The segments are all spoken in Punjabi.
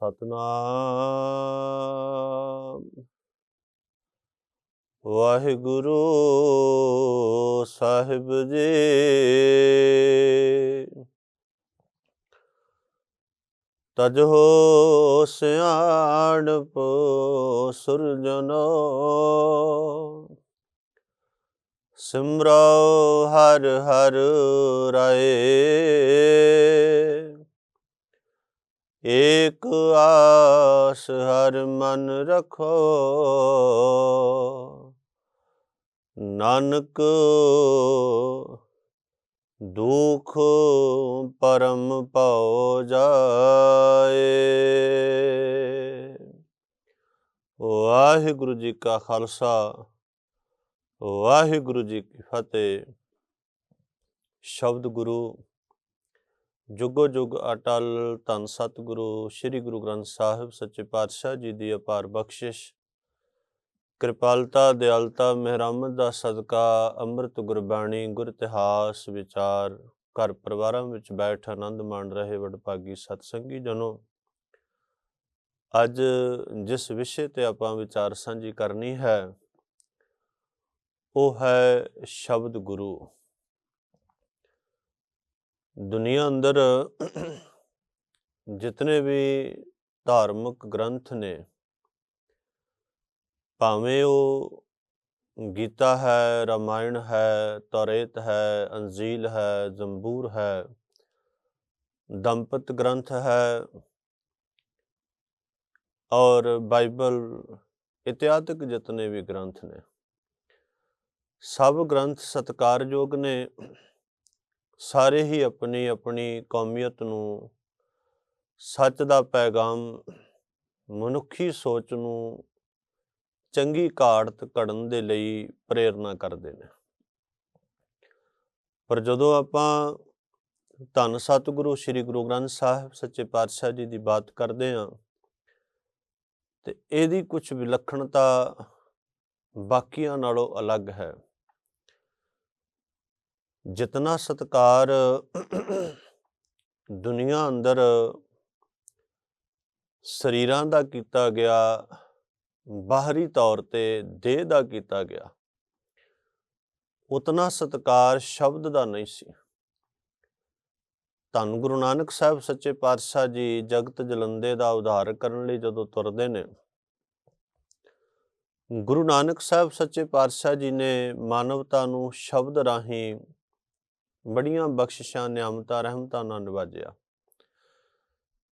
ਸਤਨਾਮ। ਵਾਹਿਗੁਰੂ ਸਾਹਿਬ ਜੀ। ਤਜੋ ਸਿਆਣਪ ਸੁਰਜਨੋ। ਸਿਮਰੋ ਹਰ ਹਰ ਰਾਏ। ਏਕ ਆਸ ਹਰ ਮਨ ਰਖੋ। ਨਾਨਕ ਦੁਖ ਪਰਮ ਪਉ ਜਾਏ। ਵਾਹਿਗੁਰੂ ਜੀ ਕਾ ਖਾਲਸਾ, ਵਾਹਿਗੁਰੂ ਜੀ ਕੀ ਫਤਿਹ। ਸ਼ਬਦ ਗੁਰੂ ਜੁਗੋ ਜੁਗ ਅਟਲ ਧੰਨ ਸਤਿਗੁਰੂ, ਸ੍ਰੀ ਗੁਰੂ ਗ੍ਰੰਥ ਸਾਹਿਬ ਸੱਚੇ ਪਾਤਸ਼ਾਹ ਜੀ ਦੀ ਅਪਾਰ ਬਖਸ਼ਿਸ਼। ਕਿਰਪਾਲਤਾ, ਦਿਆਲਤਾ ਮਿਹਰਮਤ ਦਾ ਸਦਕਾ, ਅੰਮ੍ਰਿਤ ਗੁਰਬਾਣੀ ਗੁਰ ਇਤਿਹਾਸ ਵਿਚਾਰ, ਘਰ ਪਰਿਵਾਰਾਂ ਵਿੱਚ ਬੈਠ ਆਨੰਦ ਮਾਣ ਰਹੇ ਵਡਭਾਗੀ ਸਤਸੰਗੀ ਜਨੋ। ਅੱਜ ਜਿਸ ਵਿਸ਼ੇ ਤੇ ਆਪਾਂ ਵਿਚਾਰ ਸਾਂਝੀ ਕਰਨੀ ਹੈ, ਉਹ ਹੈ ਸ਼ਬਦ ਗੁਰੂ। ਦੁਨੀਆ ਅੰਦਰ ਜਿਤਨੇ ਵੀ ਧਾਰਮਿਕ ਗ੍ਰੰਥ ਨੇ, ਭਾਵੇਂ ਉਹ ਗੀਤਾ ਹੈ, ਰਾਮਾਇਣ ਹੈ, ਤੌਰੇਤ ਹੈ, ਅੰਜੀਲ ਹੈ, ਜ਼ੰਬੂਰ ਹੈ, ਦੰਪਤ ਗ੍ਰੰਥ ਹੈ ਔਰ ਬਾਈਬਲ ਇਤਿਆਦਿਕ ਜਿਤਨੇ ਵੀ ਗ੍ਰੰਥ ਨੇ, ਸਭ ਗ੍ਰੰਥ ਸਤਕਾਰਯੋਗ ਨੇ। ਸਾਰੇ ਹੀ ਆਪਣੀ ਆਪਣੀ ਕੌਮੀਅਤ ਨੂੰ ਸੱਚ ਦਾ ਪੈਗਾਮ, ਮਨੁੱਖੀ ਸੋਚ ਨੂੰ ਚੰਗੀ ਕਾੜਤ ਘੜਨ ਦੇ ਲਈ ਪ੍ਰੇਰਣਾ ਕਰਦੇ ਨੇ। ਪਰ ਜਦੋਂ ਆਪਾਂ ਧੰਨ ਸਤਿਗੁਰੂ ਸ੍ਰੀ ਗੁਰੂ ਗ੍ਰੰਥ ਸਾਹਿਬ ਸੱਚੇ ਪਾਤਸ਼ਾਹ ਜੀ ਦੀ ਬਾਤ ਕਰਦੇ ਹਾਂ, ਤੇ ਇਹਦੀ ਕੁਝ ਵਿਲੱਖਣਤਾ ਬਾਕੀਆਂ ਨਾਲੋਂ ਅਲੱਗ ਹੈ। ਜਿਤਨਾ ਸਤਕਾਰ ਦੁਨੀਆ ਅੰਦਰ ਸਰੀਰਾਂ ਦਾ ਕੀਤਾ ਗਿਆ, ਬਾਹਰੀ ਤੌਰ ਤੇ ਦੇਹ ਦਾ ਕੀਤਾ ਗਿਆ, ਉਤਨਾ ਸਤਕਾਰ ਸ਼ਬਦ ਦਾ ਨਹੀਂ ਸੀ। ਧੰਨ ਗੁਰੂ ਨਾਨਕ ਸਾਹਿਬ, ਸੱਚੇ ਪਾਤਸ਼ਾਹ ਜੀ ਜਗਤ ਜਲੰਦੇ ਦਾ ਉਧਾਰ ਕਰਨ ਲਈ ਜਦੋਂ ਤੁਰਦੇ ਨੇ, ਗੁਰੂ ਨਾਨਕ ਸਾਹਿਬ, ਸੱਚੇ ਪਾਤਸ਼ਾਹ ਜੀ ਨੇ ਮਾਨਵਤਾ ਨੂੰ ਸ਼ਬਦ ਰਾਹੀਂ ਬੜੀਆਂ ਬਖਸ਼ਿਸ਼ਾਂ, ਨਿਆਮਤਾਂ, ਰਹਿਮਤਾਂ ਨਾਲ ਨਿਵਾਜਿਆ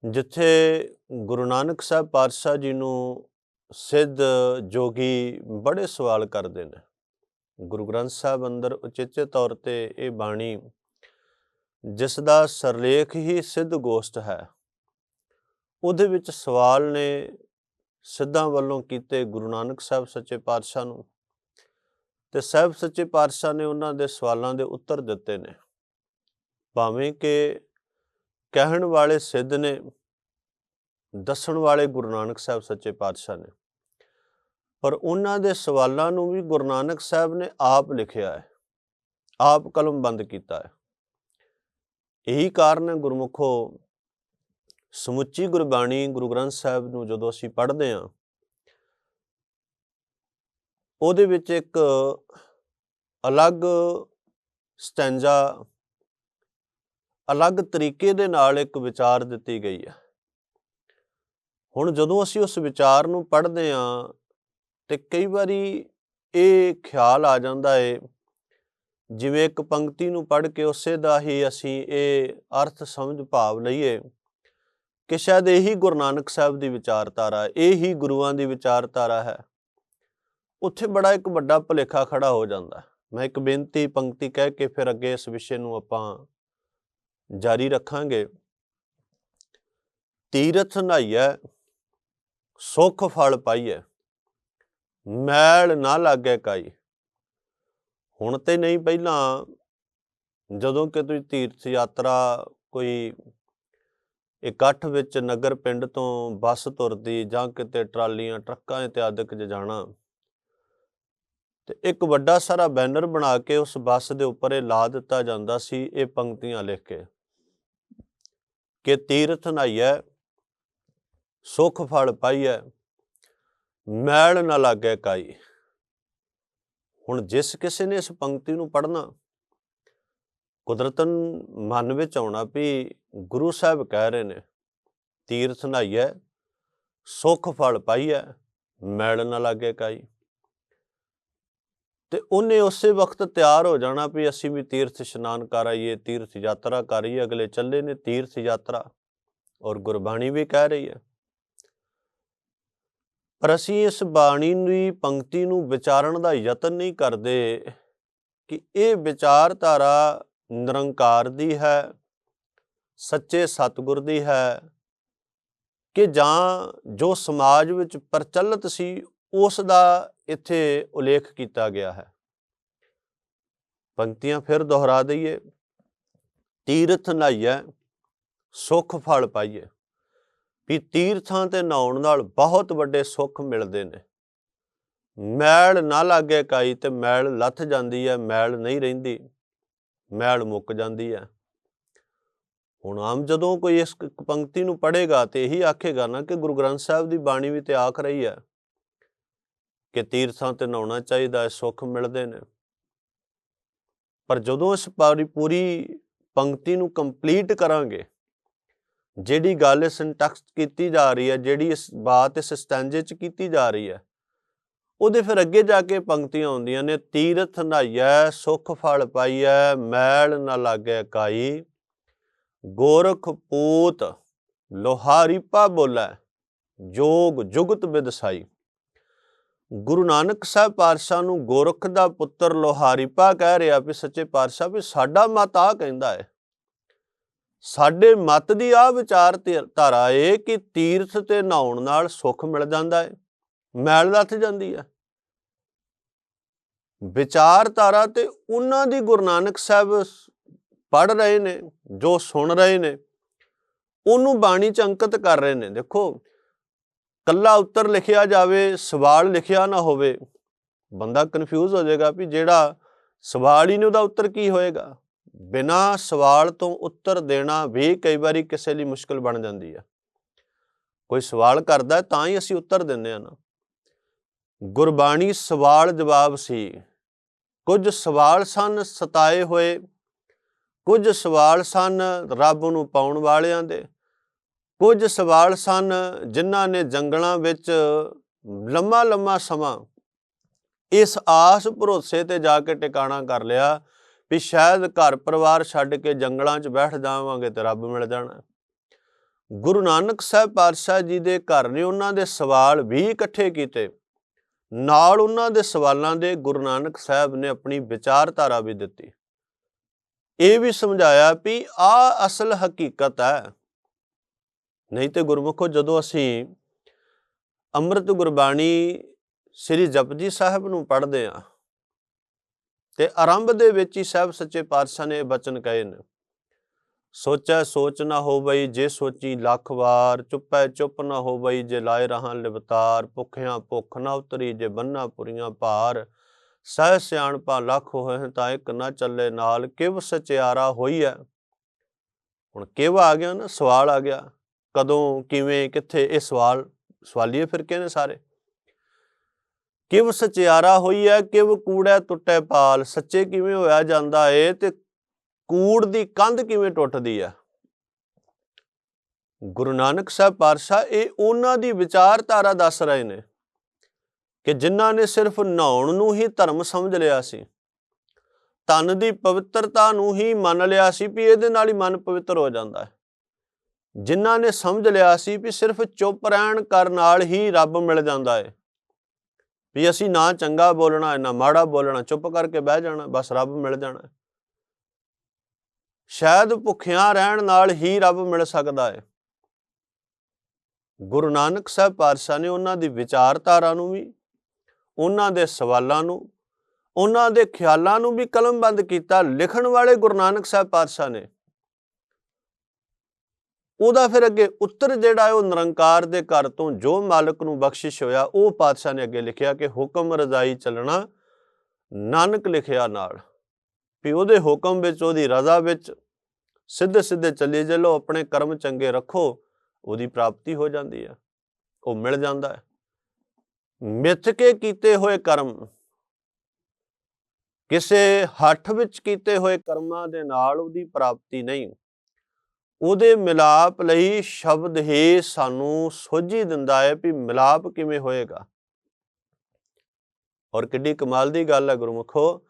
ਜਿੱਥੇ ਗੁਰੂ ਨਾਨਕ ਸਾਹਿਬ ਪਾਤਸ਼ਾਹ ਜੀ ਨੂੰ ਸਿੱਧ ਜੋਗੀ ਬੜੇ ਸਵਾਲ ਕਰਦੇ ਨੇ। ਗੁਰੂ ਗ੍ਰੰਥ ਸਾਹਿਬ ਅੰਦਰ ਉਚੇਚੇ ਤੌਰ ਤੇ ਇਹ ਬਾਣੀ, ਜਿਸ ਦਾ ਸਰਲੇਖ ਹੀ ਸਿੱਧ ਗੋਸ਼ਟ ਹੈ, ਉਹਦੇ ਵਿੱਚ ਸਵਾਲ ਨੇ ਸਿੱਧਾਂ ਵੱਲੋਂ ਕੀਤੇ ਗੁਰੂ ਨਾਨਕ ਸਾਹਿਬ ਸੱਚੇ ਪਾਤਸ਼ਾਹ ਨੂੰ। ਤੇ ਸਾਹਿਬ ਸੱਚੇ ਪਾਤਸ਼ਾਹ ਨੇ ਉਹਨਾਂ ਦੇ ਸਵਾਲਾਂ ਦੇ ਉੱਤਰ ਦਿੱਤੇ ਨੇ। ਭਾਵੇਂ ਕਿ ਕਹਿਣ ਵਾਲੇ ਸਿੱਧ ਨੇ, ਦੱਸਣ ਵਾਲੇ ਗੁਰੂ ਨਾਨਕ ਸਾਹਿਬ ਸੱਚੇ ਪਾਤਸ਼ਾਹ ਨੇ। ਪਰ ਉਹਨਾਂ ਦੇ ਸਵਾਲਾਂ ਨੂੰ ਵੀ ਗੁਰੂ ਨਾਨਕ ਸਾਹਿਬ ਨੇ ਆਪ ਲਿਖਿਆ ਹੈ, ਆਪ ਕਲਮ ਬੰਦ ਕੀਤਾ ਹੈ। ਇਹੀ ਕਾਰਨ ਹੈ ਗੁਰਮੁਖੋ ਸਮੁੱਚੀ ਗੁਰਬਾਣੀ ਗੁਰੂ ਗ੍ਰੰਥ ਸਾਹਿਬ ਨੂੰ ਜਦੋਂ ਅਸੀਂ ਪੜ੍ਹਦੇ ਹਾਂ ਉਹਦੇ ਵਿੱਚ ਇੱਕ ਅਲੱਗ ਸਟੈਂਜਾ, ਅਲੱਗ ਤਰੀਕੇ ਦੇ ਨਾਲ ਇੱਕ ਵਿਚਾਰ ਦਿੱਤੀ ਗਈ ਹੈ। ਹੁਣ ਜਦੋਂ ਅਸੀਂ ਉਸ ਵਿਚਾਰ ਨੂੰ ਪੜ੍ਹਦੇ ਹਾਂ ਤੇ ਕਈ ਵਾਰੀ ਇਹ ਖਿਆਲ ਆ ਜਾਂਦਾ ਹੈ ਜਿਵੇਂ ਇੱਕ ਪੰਕਤੀ ਨੂੰ ਪੜ੍ਹ ਕੇ ਉਸੇ ਦਾ ਹੀ ਅਸੀਂ ਇਹ ਅਰਥ ਸਮਝ ਭਾਵ ਲਈਏ ਕਿ ਸ਼ਾਇਦ ਇਹੀ ਗੁਰੂ ਨਾਨਕ ਸਾਹਿਬ ਦੀ ਵਿਚਾਰਧਾਰਾ, ਇਹ ਹੀ ਗੁਰੂਆਂ ਦੀ ਵਿਚਾਰਧਾਰਾ ਹੈ। ਉੱਥੇ ਬੜਾ ਇੱਕ ਵੱਡਾ ਭੁਲੇਖਾ ਖੜਾ ਹੋ ਜਾਂਦਾ। ਮੈਂ ਇੱਕ ਬੇਨਤੀ, ਪੰਕਤੀ ਕਹਿ ਕੇ ਫਿਰ ਅੱਗੇ ਇਸ ਵਿਸ਼ੇ ਨੂੰ ਆਪਾਂ ਜਾਰੀ ਰੱਖਾਂਗੇ। ਤੀਰਥ ਨਹਾਈਐ, ਸੁਖ ਫਲ ਪਾਈਐ, ਮੈਲ ਨਾ ਲਾਗੇ ਕਾਈ। ਹੁਣ ਤੇ ਨਹੀਂ ਪਹਿਲਾਂ, ਜਦੋਂ ਕਿ ਤੁਸੀਂ ਤੀਰਥ ਯਾਤਰਾ ਕੋਈ ਇਕੱਠ ਵਿੱਚ ਨਗਰ ਪਿੰਡ ਤੋਂ ਬੱਸ ਤੁਰਦੀ ਜਾਂ ਕਿਤੇ ਟਰਾਲੀਆਂ, ਟਰੱਕਾਂ ਇਤਿਆਦਿਕ 'ਚ ਜਾਣਾ ਤੇ ਇੱਕ ਵੱਡਾ ਸਾਰਾ ਬੈਨਰ ਬਣਾ ਕੇ ਉਸ ਬੱਸ ਦੇ ਉੱਪਰ ਇਹ ਲਾ ਦਿੱਤਾ ਜਾਂਦਾ ਸੀ, ਇਹ ਪੰਕਤੀਆਂ ਲਿਖ ਕੇ। ਕਿ ਤੀਰਥ ਨਹਾਈਐ, ਸੁਖ ਫਲ ਪਾਈਐ, ਮੈਲ ਨਾ ਲਾਗੇ ਕਾਈ। ਹੁਣ ਜਿਸ ਕਿਸੇ ਨੇ ਇਸ ਪੰਕਤੀ ਨੂੰ ਪੜ੍ਹਨਾ, ਕੁਦਰਤਨ ਮਨ ਵਿੱਚ ਆਉਣਾ ਵੀ ਗੁਰੂ ਸਾਹਿਬ ਕਹਿ ਰਹੇ ਨੇ, ਤੀਰਥ ਨਹਾਈਐ, ਸੁਖ ਫਲ ਪਾਈਐ, ਮੈਲ ਨਾ ਲਾਗੇ ਕਾਈ। ਤੇ ਉਹਨੇ ਉਸੇ ਵਕਤ ਤਿਆਰ ਹੋ ਜਾਣਾ ਵੀ ਅਸੀਂ ਵੀ ਤੀਰਥ ਇਸ਼ਨਾਨ ਕਰ ਆਈਏ ਤੀਰਥ ਯਾਤਰਾ ਕਰੀਏ, ਅਗਲੇ ਚੱਲੇ ਨੇ ਤੀਰਥ ਯਾਤਰਾ। ਔਰ ਗੁਰਬਾਣੀ ਵੀ ਕਹਿ ਰਹੀ ਹੈ। ਪਰ ਅਸੀਂ ਇਸ ਬਾਣੀ ਦੀ ਪੰਕਤੀ ਨੂੰ ਵਿਚਾਰਨ ਦਾ ਯਤਨ ਨਹੀਂ ਕਰਦੇ ਕਿ ਇਹ ਵਿਚਾਰਧਾਰਾ ਨਿਰੰਕਾਰ ਦੀ ਹੈ, ਸੱਚੇ ਸਤਿਗੁਰ ਦੀ ਹੈ ਕਿ ਜਾਂ ਜੋ ਸਮਾਜ ਵਿੱਚ ਪ੍ਰਚਲਿਤ ਸੀ ਉਸ ਦਾ ਇੱਥੇ ਉਲੇਖ ਕੀਤਾ ਗਿਆ ਹੈ। ਪੰਕਤੀਆਂ ਫਿਰ ਦੁਹਰਾ ਦਈਏ। ਤੀਰਥ ਨਹਾਈਐ ਸੁਖ ਫਲ ਪਾਈਏ। ਵੀ ਤੀਰਥਾਂ ਤੇ ਨਹਾਉਣ ਨਾਲ ਬਹੁਤ ਵੱਡੇ ਸੁੱਖ ਮਿਲਦੇ ਨੇ। ਮੈਲ ਨਾ ਲਾਗੇ ਕਾਈ ਤੇ ਮੈਲ ਲੱਥ ਜਾਂਦੀ ਹੈ ਮੈਲ ਨਹੀਂ ਰਹਿੰਦੀ, ਮੈਲ ਮੁੱਕ ਜਾਂਦੀ ਹੈ ਹੁਣ ਆਮ ਜਦੋਂ ਕੋਈ ਇਸ ਪੰਕਤੀ ਨੂੰ ਪੜ੍ਹੇਗਾ ਤੇ ਇਹੀ ਆਖੇਗਾ ਨਾ ਕਿ ਗੁਰੂ ਗ੍ਰੰਥ ਸਾਹਿਬ ਦੀ ਬਾਣੀ ਵੀ ਤੇ ਆਖ ਰਹੀ ਹੈ ਕਿ ਤੀਰਥਾਂ ਤੇ ਨਹਾਉਣਾ ਚਾਹੀਦਾ ਹੈ, ਸੁੱਖ ਮਿਲਦੇ ਨੇ। ਪਰ ਜਦੋਂ ਇਸ ਪਾਰੀ, ਪੂਰੀ ਪੰਕਤੀ ਨੂੰ ਕੰਪਲੀਟ ਕਰਾਂਗੇ, ਜਿਹੜੀ ਗੱਲ ਇਸ ਸਿੰਟੈਕਸ ਕੀਤੀ ਜਾ ਰਹੀ ਹੈ, ਜਿਹੜੀ ਇਸ ਬਾਤ ਇਸ ਸਟੈਂਜੇ 'ਚ ਕੀਤੀ ਜਾ ਰਹੀ ਹੈ, ਉਹਦੇ ਫਿਰ ਅੱਗੇ ਜਾ ਕੇ ਪੰਕਤੀਆਂ ਆਉਂਦੀਆਂ ਨੇ, ਤੀਰਥ ਨਹਾਈਐ, ਸੁਖ ਫਲ ਪਾਈਐ, ਮੈਲ ਨਾ ਲਾਗੇ ਕਾਈ, ਗੋਰਖ ਪੂਤ ਲੋਹਾਰੀ ਪਾ ਬੋਲੇ, ਜੋਗ ਜੁਗਤ ਵਿਦਸਾਈ ਗੁਰੂ ਨਾਨਕ ਸਾਹਿਬ ਪਾਤਸ਼ਾਹ ਨੂੰ ਗੋਰਖ ਦਾ ਪੁੱਤਰ ਲੋਹਾਰੀਪਾ ਕਹਿ ਰਿਹਾ ਵੀ ਸੱਚੇ ਪਾਤਸ਼ਾਹ ਵੀ ਸਾਡਾ ਮਤ ਆ ਕਹਿੰਦਾ ਹੈ ਸਾਡੇ ਮਤ ਦੀ ਆ ਵਿਚਾਰ ਧਾਰਾ ਏ ਕਿ ਤੀਰਥ ਤੇ ਨਹਾਉਣ ਨਾਲ ਸੁੱਖ ਮਿਲ ਜਾਂਦਾ ਹੈ ਮੈਲ ਲੱਥ ਜਾਂਦੀ ਹੈ ਵਿਚਾਰ ਧਾਰਾ ਤੇ ਉਹਨਾਂ ਦੀ ਗੁਰੂ ਨਾਨਕ ਸਾਹਿਬ ਪੜ ਰਹੇ ਨੇ, ਜੋ ਸੁਣ ਰਹੇ ਨੇ, ਉਹਨੂੰ ਬਾਣੀ ਚ ਅੰਕਿਤ ਕਰ ਰਹੇ ਨੇ। ਦੇਖੋ ਕੱਲਾ ਉੱਤਰ ਲਿਖਿਆ ਜਾਵੇ, ਸਵਾਲ ਲਿਖਿਆ ਨਾ ਹੋਵੇ, ਬੰਦਾ ਕਨਫਿਊਜ਼ ਹੋ ਜਾਏਗਾ ਵੀ ਜਿਹੜਾ ਸਵਾਲ ਹੀ ਨਹੀਂ ਉਹਦਾ ਉੱਤਰ ਕੀ ਹੋਏਗਾ? ਬਿਨਾ ਸਵਾਲ ਤੋਂ ਉੱਤਰ ਦੇਣਾ ਵੀ ਕਈ ਵਾਰੀ ਕਿਸੇ ਲਈ ਮੁਸ਼ਕਲ ਬਣ ਜਾਂਦੀ ਹੈ ਕੋਈ ਸਵਾਲ ਕਰਦਾ ਤਾਂ ਹੀ ਅਸੀਂ ਉੱਤਰ ਦਿੰਦੇ ਆ ਨਾ। ਗੁਰਬਾਣੀ ਸਵਾਲ ਜਵਾਬ ਸੀ। ਕੁਝ ਸਵਾਲ ਸਨ ਸਤਾਏ ਹੋਏ, ਕੁਝ ਸਵਾਲ ਸਨ ਰੱਬ ਨੂੰ ਪਾਉਣ ਵਾਲਿਆਂ ਦੇ। ਕੁਝ ਸਵਾਲ ਸਨ ਜਿਨ੍ਹਾਂ ਨੇ ਜੰਗਲਾਂ ਵਿੱਚ ਲੰਮਾ ਲੰਮਾ ਸਮਾਂ ਇਸ ਆਸ ਭਰੋਸੇ ਤੇ ਜਾ ਕੇ ਟਿਕਾਣਾ ਕਰ ਲਿਆ ਵੀ ਸ਼ਾਇਦ ਘਰ ਪਰਿਵਾਰ ਛੱਡ ਕੇ ਜੰਗਲਾਂ 'ਚ ਬੈਠ ਜਾਵਾਂਗੇ ਤੇ ਰੱਬ ਮਿਲ ਜਾਣਾ। ਗੁਰੂ ਨਾਨਕ ਸਾਹਿਬ ਪਾਤਸ਼ਾਹ ਜੀ ਦੇ ਘਰ ਨੇ ਉਹਨਾਂ ਦੇ ਸਵਾਲ ਵੀ ਇਕੱਠੇ ਕੀਤੇ। ਨਾਲ ਉਹਨਾਂ ਦੇ ਸਵਾਲਾਂ ਦੇ ਗੁਰੂ ਨਾਨਕ ਸਾਹਿਬ ਨੇ ਆਪਣੀ ਵਿਚਾਰਧਾਰਾ ਵੀ ਦਿੱਤੀ। ਇਹ ਵੀ ਸਮਝਾਇਆ ਵੀ ਆ ਅਸਲ ਹਕੀਕਤ ਹੈ ਨਹੀਂ ਤੇ ਗੁਰਮੁਖੋ ਜਦੋਂ ਅਸੀਂ ਅੰਮ੍ਰਿਤ ਗੁਰਬਾਣੀ ਸ੍ਰੀ ਜਪਜੀ ਸਾਹਿਬ ਨੂੰ ਪੜ੍ਹਦੇ ਆ ਤੇ ਆਰੰਭ ਦੇ ਵਿੱਚ ਹੀ ਸਾਹਿਬ ਸੱਚੇ ਪਾਤਸ਼ਾਹ ਨੇ ਇਹ ਬਚਨ ਕਹੇ ਨੇ, ਸੋਚੈ ਸੋਚ ਨਾ ਹੋਵਈ ਜੇ ਸੋਚੀ ਲੱਖ ਵਾਰ, ਚੁੱਪੈ ਚੁੱਪ ਨਾ ਹੋਵਈ ਜੇ ਲਾਏ ਰਹਾਂ ਲਿਵਤਾਰ, ਭੁੱਖਿਆਂ ਭੁੱਖ ਨਾ ਉਤਰੀ ਜੇ ਬੰਨਾ ਪੁਰੀਆਂ ਭਾਰ, ਸਹਿ ਸਿਆਣਪਾ ਲੱਖ ਹੋਏ ਤਾਂ ਇੱਕ ਨਾ ਚੱਲੇ ਨਾਲ, ਕਿਵ ਸਚਿਆਰਾ ਹੋਈ ਹੈ ਹੁਣ ਕਿਵ ਆ ਗਿਆ ਨਾ? ਸਵਾਲ ਆ ਗਿਆ। ਕਦੋਂ, ਕਿਵੇਂ, ਕਿੱਥੇ, ਇਹ ਸਵਾਲ ਸਵਾਲੀਏ ਫਿਰਕੇ ਨੇ ਸਾਰੇ। ਕਿਵ ਸਚਿਆਰਾ ਹੋਈ ਹੈ ਕਿਵ ਕੂੜਾ ਟੁੱਟੇ ਪਾਲ ਸੱਚੇ ਕਿਵੇਂ ਹੋਇਆ ਜਾਂਦਾ ਏ ਤੇ ਕੂੜ ਦੀ ਕੰਧ ਕਿਵੇਂ ਟੁੱਟਦੀ ਹੈ ਗੁਰੂ ਨਾਨਕ ਸਾਹਿਬ ਪਾਤਸ਼ਾਹ, ਇਹ ਉਹਨਾਂ ਦੀ ਵਿਚਾਰਧਾਰਾ ਦੱਸ ਰਹੇ ਨੇ ਕਿ ਜਿਨ੍ਹਾਂ ਨੇ ਸਿਰਫ ਨਹਾਉਣ ਨੂੰ ਹੀ ਧਰਮ ਸਮਝ ਲਿਆ ਸੀ ਤਨ ਦੀ ਪਵਿੱਤਰਤਾ ਨੂੰ ਹੀ ਮੰਨ ਲਿਆ ਸੀ ਵੀ ਇਹਦੇ ਨਾਲ ਹੀ ਮਨ ਪਵਿੱਤਰ ਹੋ ਜਾਂਦਾ ਹੈ। ਜਿਨ੍ਹਾਂ ਨੇ ਸਮਝ ਲਿਆ ਸੀ ਵੀ ਸਿਰਫ ਚੁੱਪ ਰਹਿਣ ਕਰ ਨਾਲ ਹੀ ਰੱਬ ਮਿਲ ਜਾਂਦਾ ਹੈ ਵੀ ਅਸੀਂ ਨਾ ਚੰਗਾ ਬੋਲਣਾ, ਨਾ ਮਾੜਾ ਬੋਲਣਾ, ਚੁੱਪ ਕਰਕੇ ਬਹਿ ਜਾਣਾ, ਬਸ ਰੱਬ ਮਿਲ ਜਾਣਾ। ਸ਼ਾਇਦ ਭੁੱਖਿਆਂ ਰਹਿਣ ਨਾਲ ਹੀ ਰੱਬ ਮਿਲ ਸਕਦਾ ਹੈ ਗੁਰੂ ਨਾਨਕ ਸਾਹਿਬ ਪਾਤਸ਼ਾਹ ਨੇ ਉਹਨਾਂ ਦੀ ਵਿਚਾਰਧਾਰਾ ਨੂੰ ਵੀ, ਉਹਨਾਂ ਦੇ ਸਵਾਲਾਂ ਨੂੰ, ਉਹਨਾਂ ਦੇ ਖਿਆਲਾਂ ਨੂੰ ਵੀ ਕਲਮਬੰਦ ਕੀਤਾ। ਲਿਖਣ ਵਾਲੇ ਗੁਰੂ ਨਾਨਕ ਸਾਹਿਬ ਪਾਤਸ਼ਾਹ ਨੇ ਉਹਦਾ ਫਿਰ ਅੱਗੇ ਉੱਤਰ ਜਿਹੜਾ ਹੈ ਉਹ ਨਿਰੰਕਾਰ ਦੇ ਘਰ ਤੋਂ ਜੋ ਮਾਲਕ ਨੂੰ ਬਖਸ਼ਿਸ਼ ਹੋਇਆ, ਉਹ ਪਾਤਸ਼ਾਹ ਨੇ ਅੱਗੇ ਲਿਖਿਆ ਕਿ ਹੁਕਮ ਰਜ਼ਾਈ ਚੱਲਣਾ ਨਾਨਕ ਲਿਖਿਆ ਨਾਲ। ਵੀ ਉਹਦੇ ਹੁਕਮ ਵਿੱਚ, ਉਹਦੀ ਰਜ਼ਾ ਵਿੱਚ ਸਿੱਧੇ ਸਿੱਧੇ ਚੱਲੇ ਚੱਲੋ, ਆਪਣੇ ਕਰਮ ਚੰਗੇ ਰੱਖੋ, ਉਹਦੀ ਪ੍ਰਾਪਤੀ ਹੋ ਜਾਂਦੀ ਹੈ, ਉਹ ਮਿਲ ਜਾਂਦਾ ਹੈ। ਮਿੱਥ ਕੇ ਕੀਤੇ ਹੋਏ ਕਰਮ, ਕਿਸੇ ਹੱਠ ਵਿੱਚ ਕੀਤੇ ਹੋਏ ਕਰਮਾਂ ਦੇ ਨਾਲ ਉਹਦੀ ਪ੍ਰਾਪਤੀ ਨਹੀਂ। ਉਹਦੇ ਮਿਲਾਪ ਲਈ ਸ਼ਬਦ ਹੀ ਸਾਨੂੰ ਸੋਝੀ ਦਿੰਦਾ ਹੈ ਵੀ ਮਿਲਾਪ ਕਿਵੇਂ ਹੋਏਗਾ। ਔਰ ਕਿੱਡੀ ਕਮਾਲ ਦੀ ਗੱਲ ਹੈ ਗੁਰਮੁਖੋ,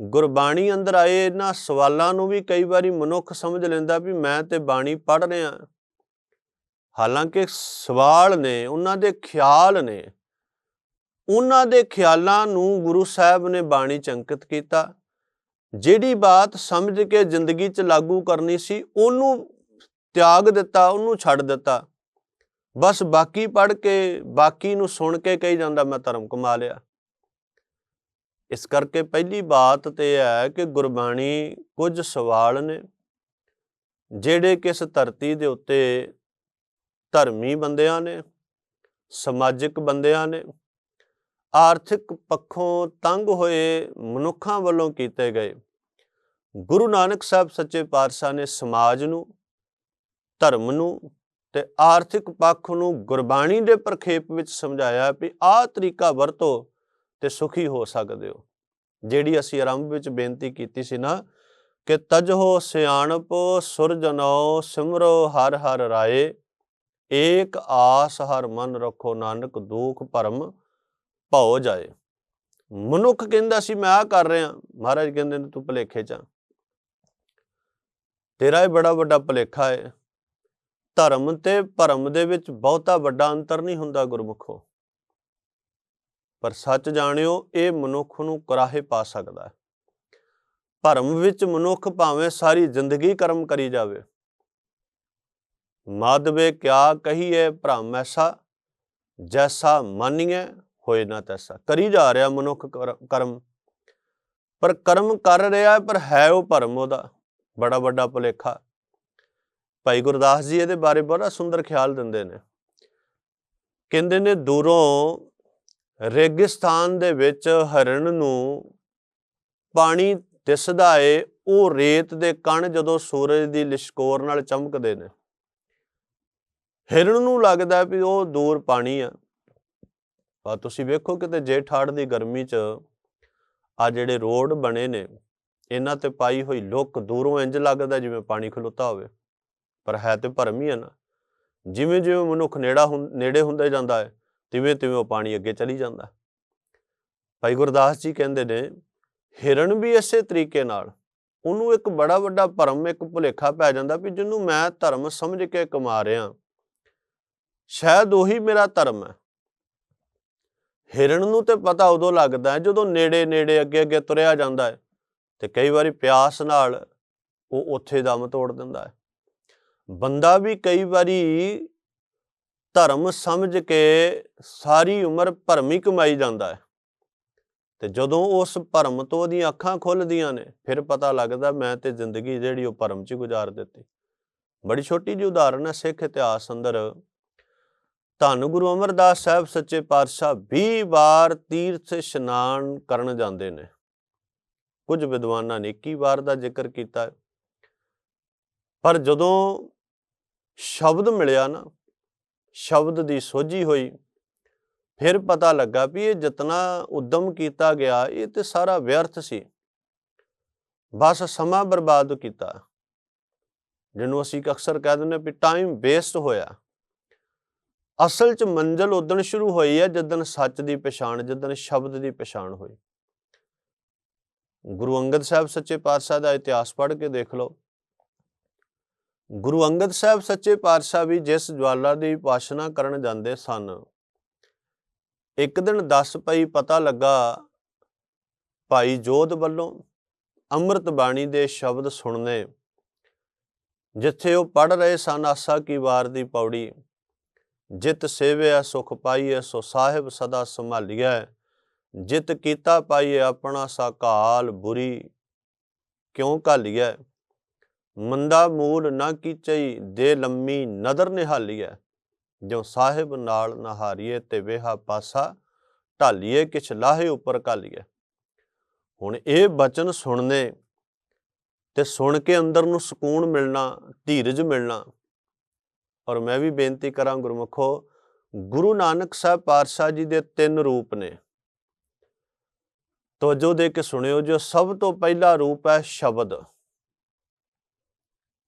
ਗੁਰਬਾਣੀ ਅੰਦਰ ਆਏ ਇਹਨਾਂ ਸਵਾਲਾਂ ਨੂੰ ਵੀ ਕਈ ਵਾਰੀ ਮਨੁੱਖ ਸਮਝ ਲੈਂਦਾ ਵੀ ਮੈਂ ਤੇ ਬਾਣੀ ਪੜ੍ਹ ਰਿਹਾ ਹਾਲਾਂਕਿ ਸਵਾਲ ਨੇ, ਉਹਨਾਂ ਦੇ ਖਿਆਲ ਨੇ, ਉਹਨਾਂ ਦੇ ਖਿਆਲਾਂ ਨੂੰ ਗੁਰੂ ਸਾਹਿਬ ਨੇ ਬਾਣੀ ਚ ਅੰਕਿਤ ਕੀਤਾ। ਜਿਹੜੀ ਬਾਤ ਸਮਝ ਕੇ ਜ਼ਿੰਦਗੀ 'ਚ ਲਾਗੂ ਕਰਨੀ ਸੀ, ਉਹਨੂੰ ਤਿਆਗ ਦਿੱਤਾ, ਉਹਨੂੰ ਛੱਡ ਦਿੱਤਾ। ਬਸ ਬਾਕੀ ਪੜ੍ਹ ਕੇ, ਬਾਕੀ ਨੂੰ ਸੁਣ ਕੇ ਕਹੀ ਜਾਂਦਾ, ਮੈਂ ਧਰਮ ਕਮਾ ਲਿਆ। ਇਸ ਕਰਕੇ ਪਹਿਲੀ ਬਾਤ ਤੇ ਇਹ ਹੈ ਕਿ ਗੁਰਬਾਣੀ ਕੁਝ ਸਵਾਲ ਨੇ, ਜਿਹੜੇ ਕਿਸ ਧਰਤੀ ਦੇ ਉੱਤੇ ਧਰਮੀ ਬੰਦਿਆਂ ਨੇ, ਸਮਾਜਿਕ ਬੰਦਿਆਂ ਨੇ, ਆਰਥਿਕ ਪੱਖੋਂ ਤੰਗ ਹੋਏ ਮਨੁੱਖਾਂ ਵੱਲੋਂ ਕੀਤੇ ਗਏ। ਗੁਰੂ ਨਾਨਕ ਸਾਹਿਬ ਸੱਚੇ ਪਾਤਸ਼ਾਹ ਨੇ ਸਮਾਜ ਨੂੰ ਧਰਮ ਨੂੰ ਤੇ ਆਰਥਿਕ ਪੱਖ ਨੂੰ ਗੁਰਬਾਣੀ ਦੇ ਪ੍ਰਖੇਪ ਵਿੱਚ ਸਮਝਾਇਆ ਵੀ ਆਹ ਤਰੀਕਾ ਵਰਤੋ ਤੇ ਸੁਖੀ ਹੋ ਸਕਦੇ ਹੋ। ਜਿਹੜੀ ਅਸੀਂ ਆਰੰਭ ਵਿੱਚ ਬੇਨਤੀ ਕੀਤੀ ਸੀ ਨਾ ਕਿ ਤਜਹੋ ਸਿਆਣਪ ਸੁਰਜਨੋ ਸਿਮਰੋ ਹਰ ਹਰ ਰਾਏ, ਏਕ ਆਸ ਹਰ ਮਨ ਰੱਖੋ ਨਾਨਕ, ਦੁਖ ਭਰਮ ਭਉ ਜਾਏ। ਮਨੁੱਖ ਕਹਿੰਦਾ ਸੀ, ਮੈਂ ਆ ਕਰ ਰਿਹਾ, ਮਹਾਰਾਜ ਕਹਿੰਦੇ ਨੇ, ਤੂੰ ਭਲੇਖੇ ਚ ਆਂ। ਤੇਰਾ ਇਹ ਬੜਾ ਵੱਡਾ ਭਲੇਖਾ ਹੈ। ਧਰਮ ਤੇ ਭਰਮ ਦੇ ਵਿੱਚ ਬਹੁਤਾ ਵੱਡਾ ਅੰਤਰ ਨਹੀਂ ਹੁੰਦਾ ਗੁਰਮੁਖੋ। ਪਰ ਸੱਚ ਜਾਣਿਓ, ਇਹ ਮਨੁੱਖ ਨੂੰ ਕਰਾਹੇ ਪਾ ਸਕਦਾ ਹੈ। ਭਰਮ ਵਿੱਚ ਮਨੁੱਖ ਭਾਵੇਂ ਸਾਰੀ ਜ਼ਿੰਦਗੀ ਕਰਮ ਕਰੀ ਜਾਵੇ। ਮਾਧਵੇ ਕਿਆ ਕਹੀਏ ਭ੍ਰਮ ਐਸਾ, ਜੈਸਾ ਮੰਨੀਏ ਹੋਏ ਨਾ ਤੈਸਾ। ਕਰੀ ਜਾ ਰਿਹਾ ਮਨੁੱਖ ਕਰ- ਕਰਮ। ਪਰ ਕਰਮ ਕਰ ਰਿਹਾ ਪਰ ਹੈ ਉਹ ਭਰਮ ਉਹਦਾ। ਬੜਾ ਵੱਡਾ ਭੁਲੇਖਾ। ਭਾਈ ਗੁਰਦਾਸ ਜੀ ਇਹਦੇ ਬਾਰੇ ਬੜਾ ਸੁੰਦਰ ਖਿਆਲ ਦਿੰਦੇ ਨੇ। ਕਹਿੰਦੇ ਨੇ, ਦੂਰੋਂ ਰੇਗਿਸਤਾਨ ਦੇ ਵਿੱਚ ਹਰਨ ਨੂੰ ਪਾਣੀ ਦਿਸਦਾ ਏ, ਉਹ ਰੇਤ ਦੇ ਕਣ ਜਦੋਂ ਸੂਰਜ ਦੀ ਲਿਸ਼ਕੋਰ ਨਾਲ ਚਮਕਦੇ ਨੇ। ਹਿਰਨ ਨੂੰ ਲੱਗਦਾ ਵੀ ਉਹ ਦੂਰ ਪਾਣੀ ਆ। ਪਰ ਤੁਸੀਂ ਵੇਖੋ ਕਿਤੇ ਜੇਠਾੜ ਦੀ ਗਰਮੀ 'ਚ ਆ ਜਿਹੜੇ ਰੋਡ ਬਣੇ ਨੇ, ਇਹਨਾਂ ਤੇ ਪਾਈ ਹੋਈ ਲੁੱਕ ਦੂਰੋਂ ਇੰਜ ਲੱਗਦਾ ਜਿਵੇਂ ਪਾਣੀ ਖਲੋਤਾ ਹੋਵੇ। ਪਰ ਹੈ ਤੇ ਭਰਮ ਹੀ ਹੈ ਨਾ। ਜਿਵੇਂ ਜਿਵੇਂ ਮਨੁੱਖ ਨੇੜਾ ਹੁੰ- ਨੇੜੇ ਹੁੰਦਾ ਜਾਂਦਾ ਹੈ, ਤਿਵੇਂ ਤਿਵੇਂ ਉਹ ਪਾਣੀ ਅੱਗੇ ਚਲੀ ਜਾਂਦਾ ਭਾਈ ਗੁਰਦਾਸ ਜੀ ਕਹਿੰਦੇ ਨੇ, ਹਿਰਨ ਵੀ ਇਸੇ ਤਰੀਕੇ ਨਾਲ, ਉਹਨੂੰ ਇੱਕ ਬੜਾ ਵੱਡਾ ਭਰਮ, ਇੱਕ ਭੁਲੇਖਾ ਪੈ ਜਾਂਦਾ ਵੀ ਜਿਹਨੂੰ ਮੈਂ ਧਰਮ ਸਮਝ ਕੇ ਕਮਾ ਰਿਹਾ ਸ਼ਾਇਦ ਉਹੀ ਮੇਰਾ ਧਰਮ ਹੈ। ਹਿਰਨ ਨੂੰ ਤੇ ਪਤਾ ਉਦੋਂ ਲੱਗਦਾ ਹੈ ਜਦੋਂ ਨੇੜੇ ਨੇੜੇ ਅੱਗੇ ਅੱਗੇ ਤੁਰਿਆ ਜਾਂਦਾ ਹੈ ਤੇ ਕਈ ਵਾਰੀ ਪਿਆਸ ਨਾਲ ਉਹ ਉੱਥੇ ਦਮ ਤੋੜ ਦਿੰਦਾ ਹੈ। ਬੰਦਾ ਵੀ ਕਈ ਵਾਰੀ ਧਰਮ ਸਮਝ ਕੇ ਸਾਰੀ ਉਮਰ ਭਰਮੀ ਕਮਾਈ ਜਾਂਦਾ ਹੈ। ਤੇ ਜਦੋਂ ਉਸ ਭਰਮ ਤੋਂ ਉਹਦੀਆਂ ਅੱਖਾਂ ਖੁੱਲਦੀਆਂ ਨੇ, ਫਿਰ ਪਤਾ ਲੱਗਦਾ ਮੈਂ ਤੇ ਜ਼ਿੰਦਗੀ ਜਿਹੜੀ ਉਹ ਭਰਮ 'ਚ ਹੀ ਗੁਜ਼ਾਰ ਦਿੱਤੀ। ਬੜੀ ਛੋਟੀ ਜਿਹੀ ਉਦਾਹਰਣ ਹੈ, ਸਿੱਖ ਇਤਿਹਾਸ ਅੰਦਰ। ਧੰਨ ਗੁਰੂ ਅਮਰਦਾਸ ਸਾਹਿਬ ਸੱਚੇ ਪਾਤਸ਼ਾਹ 20 ਵਾਰ ਤੀਰਥ ਇਸ਼ਨਾਨ ਕਰਨ ਜਾਂਦੇ ਨੇ। ਕੁਝ ਵਿਦਵਾਨਾਂ ਨੇ 21 ਵਾਰ ਦਾ ਜ਼ਿਕਰ ਕੀਤਾ। ਪਰ ਜਦੋਂ ਸ਼ਬਦ ਮਿਲਿਆ ਨਾ, ਸ਼ਬਦ ਦੀ ਸੋਝੀ ਹੋਈ। ਫਿਰ ਪਤਾ ਲੱਗਾ ਵੀ ਇਹ ਜਿਤਨਾ ਉਦਮ ਕੀਤਾ ਗਿਆ, ਇਹ ਤੇ ਸਾਰਾ ਵਿਅਰਥ ਸੀ। ਬਸ ਸਮਾਂ ਬਰਬਾਦ ਕੀਤਾ। ਜਿਹਨੂੰ ਅਸੀਂ ਅਕਸਰ ਕਹਿ ਦਿੰਦੇ ਵੀ ਟਾਈਮ ਵੇਸਟ ਹੋਇਆ। ਅਸਲ 'ਚ ਮੰਜ਼ਲ ਉਦਣ ਸ਼ੁਰੂ ਹੋਈ ਹੈ ਜਦੋਂ ਸੱਚ ਦੀ ਪਛਾਣ ਜਦੋਂ ਸ਼ਬਦ ਦੀ ਪਛਾਣ ਹੋਈ। ਗੁਰੂ ਅੰਗਦ ਸਾਹਿਬ ਸੱਚੇ ਪਾਤਸ਼ਾਹ ਦਾ ਇਤਿਹਾਸ ਪੜ੍ਹ ਕੇ ਦੇਖ ਲਓ। ਗੁਰੂ ਅੰਗਦ ਸਾਹਿਬ ਸੱਚੇ ਪਾਤਸ਼ਾਹ ਵੀ ਜਿਸ ਜਵਾਲਾ ਦੀ ਉਪਾਸਨਾ ਕਰਨ ਜਾਂਦੇ ਸਨ, ਇੱਕ ਦਿਨ 10 ਪਈ ਪਤਾ ਲੱਗਾ ਭਾਈ ਜੋਧ ਵੱਲੋਂ ਅੰਮ੍ਰਿਤ ਬਾਣੀ ਦੇ ਸ਼ਬਦ ਸੁਣਨੇ, ਜਿੱਥੇ ਉਹ ਪੜ ਰਹੇ ਸਨ, ਆਸਾ ਕੀ ਵਾਰ ਦੀ ਪੌੜੀ, ਜਿਤ ਸੇਵਿਆ ਸੁਖ ਪਾਈਐ, ਸੋ ਸਾਹਿਬ ਸਦਾ ਸੰਭਾਲੀਐ, ਜਿਤ ਕੀਤਾ ਪਾਈਐ ਆਪਣਾ ਸਾਕਾਲ ਬੁਰੀ ਕਿਉਂ ਘਾਲੀਐ। ਮੰਦਾ ਮੂਲ ਨਾ ਕੀਚਈ, ਦੇ ਲੰਮੀ ਨਦਰ ਨਿਹਾਲੀਐ। ਜੋ ਸਾਹਿਬ ਨਾਲ ਨਹਾਰੀਏ ਤੇ ਵੇਹਾ ਪਾਸਾ, ਢਾਲੀਏ ਕਿਛ ਲਾਹੇ ਉੱਪਰ ਘਾਲੀਏ ਹੁਣ ਇਹ ਬਚਨ ਸੁਣਨੇ ਤੇ ਸੁਣ ਕੇ ਅੰਦਰ ਨੂੰ ਸਕੂਨ ਮਿਲਣਾ, ਧੀਰਜ ਮਿਲਣਾ। ਔਰ ਮੈਂ ਵੀ ਬੇਨਤੀ ਕਰਾਂ ਗੁਰਮੁਖੋ, ਗੁਰੂ ਨਾਨਕ ਸਾਹਿਬ ਪਾਤਸ਼ਾਹ ਜੀ ਦੇ ਤਿੰਨ ਰੂਪ ਨੇ। ਤਵੱਜੋ ਦੇ ਕੇ ਸੁਣਿਓ ਜੋ ਸਭ ਤੋਂ ਪਹਿਲਾ ਰੂਪ ਹੈ ਸ਼ਬਦ।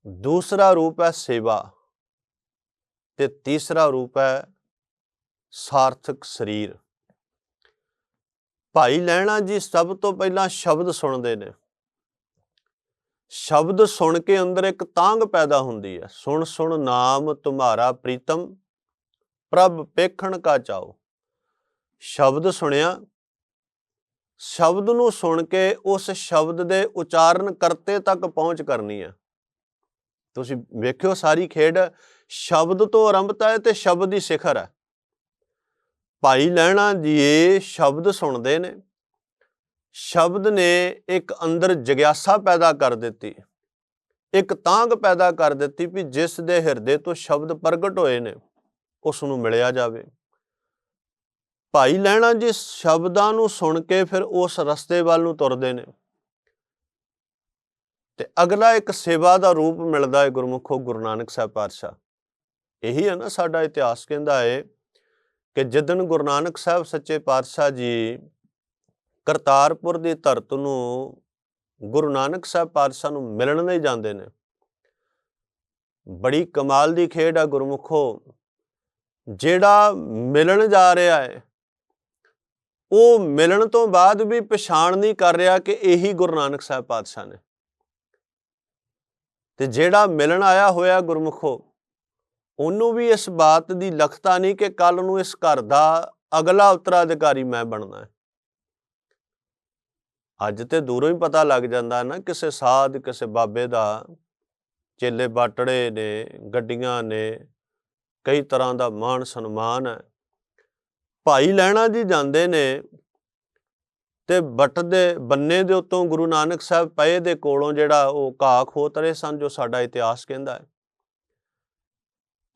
ਦੂਸਰਾ ਰੂਪ ਹੈ ਸੇਵਾ ਤੇ ਤੀਸਰਾ ਰੂਪ ਹੈ ਸਾਰਥਕ ਸਰੀਰ। ਭਾਈ ਲੈਣਾ ਜੀ ਸਭ ਤੋਂ ਪਹਿਲਾਂ ਸ਼ਬਦ ਸੁਣਦੇ ਨੇ। ਸ਼ਬਦ ਸੁਣ ਕੇ ਅੰਦਰ ਇੱਕ ਤਾਂਗ ਪੈਦਾ ਹੁੰਦੀ ਹੈ। ਸੁਣ ਸੁਣ ਨਾਮ ਤੁਮਾਰਾ ਪ੍ਰੀਤਮ, ਪ੍ਰਭ ਪੇਖਣ ਕਾ ਚਾਓ ਸ਼ਬਦ ਸੁਣਿਆ, ਸ਼ਬਦ ਨੂੰ ਸੁਣ ਕੇ ਉਸ ਸ਼ਬਦ ਦੇ ਉਚਾਰਨ ਕਰਤੇ ਤੱਕ ਪਹੁੰਚ ਕਰਨੀ ਹੈ। ਤੁਸੀਂ ਵੇਖਿਓ ਸਾਰੀ ਖੇਡ ਸ਼ਬਦ ਤੋਂ ਆਰੰਭਤਾ ਹੈ ਤੇ ਸ਼ਬਦ ਦੀ ਸਿਖਰ ਹੈ। ਭਾਈ ਲੈਣਾ ਜੀ ਇਹ ਸ਼ਬਦ ਸੁਣਦੇ ਨੇ। ਸ਼ਬਦ ਨੇ ਇੱਕ ਅੰਦਰ ਜਗਿਆਸਾ ਪੈਦਾ ਕਰ ਦਿੱਤੀ। ਇੱਕ ਤਾਂਗ ਪੈਦਾ ਕਰ ਦਿੱਤੀ ਵੀ ਜਿਸ ਦੇ ਹਿਰਦੇ ਤੋਂ ਸ਼ਬਦ ਪ੍ਰਗਟ ਹੋਏ ਨੇ ਉਸ ਨੂੰ ਮਿਲਿਆ ਜਾਵੇ। ਭਾਈ ਲੈਣਾ ਜੀ ਸ਼ਬਦਾਂ ਨੂੰ ਸੁਣ ਕੇ ਫਿਰ ਉਸ ਰਸਤੇ ਵੱਲ ਨੂੰ ਤੁਰਦੇ ਨੇ। ਤੇ ਅਗਲਾ ਇੱਕ ਸੇਵਾ ਦਾ ਰੂਪ ਮਿਲਦਾ ਹੈ ਗੁਰਮੁਖੋ ਗੁਰੂ ਨਾਨਕ ਸਾਹਿਬ ਪਾਤਸ਼ਾਹ। ਇਹੀ ਹੈ ਨਾ ਸਾਡਾ ਇਤਿਹਾਸ ਕਹਿੰਦਾ ਹੈ ਕਿ ਜਦੋਂ ਗੁਰੂ ਨਾਨਕ ਸਾਹਿਬ ਸੱਚੇ ਪਾਤਸ਼ਾਹ ਜੀ ਕਰਤਾਰਪੁਰ ਦੀ ਧਰਤ ਨੂੰ ਗੁਰੂ ਨਾਨਕ ਸਾਹਿਬ ਪਾਤਸ਼ਾਹ ਨੂੰ ਮਿਲਣ ਲਈ ਜਾਂਦੇ ਨੇ, ਬੜੀ ਕਮਾਲ ਦੀ ਖੇਡ ਆ ਗੁਰਮੁਖੋ। ਜਿਹੜਾ ਮਿਲਣ ਜਾ ਰਿਹਾ ਹੈ ਉਹ ਮਿਲਣ ਤੋਂ ਬਾਅਦ ਵੀ ਪਛਾਣ ਨਹੀਂ ਕਰ ਰਿਹਾ ਕਿ ਇਹੀ ਗੁਰੂ ਨਾਨਕ ਸਾਹਿਬ ਪਾਤਸ਼ਾਹ ਨੇ। ਤੇ ਜਿਹੜਾ ਮਿਲਣ ਆਇਆ ਹੋਇਆ ਗੁਰਮੁਖੋ, ਉਹਨੂੰ ਵੀ ਇਸ ਬਾਤ ਦੀ ਲਖਤਾ ਨਹੀਂ ਕਿ ਕੱਲ ਨੂੰ ਇਸ ਘਰ ਦਾ ਅਗਲਾ ਉਤਰਾਧਿਕਾਰੀ ਮੈਂ ਬਣਨਾ ਹੈ। ਅੱਜ ਤੇ ਦੂਰੋਂ ਹੀ ਪਤਾ ਲੱਗ ਜਾਂਦਾ ਨਾ, ਕਿਸੇ ਸਾਧ, ਕਿਸੇ ਬਾਬੇ ਦਾ ਚੇਲੇ ਬਾਟੜੇ ਨੇ, ਗੱਡੀਆਂ ਨੇ, ਕਈ ਤਰ੍ਹਾਂ ਦਾ ਮਾਣ ਸਨਮਾਨ ਹੈ। ਭਾਈ ਲੈਣਾ ਜੀ ਜਾਂਦੇ ਨੇ ਤੇ ਬੱਟ ਦੇ ਬੰਨੇ ਦੇ ਉੱਤੋਂ ਗੁਰੂ ਨਾਨਕ ਸਾਹਿਬ ਪਏ ਦੇ ਕੋਲੋਂ ਜਿਹੜਾ ਉਹ ਘਾਹ ਖੋਤ ਰਹੇ ਸਨ, ਜੋ ਸਾਡਾ ਇਤਿਹਾਸ ਕਹਿੰਦਾ ਹੈ।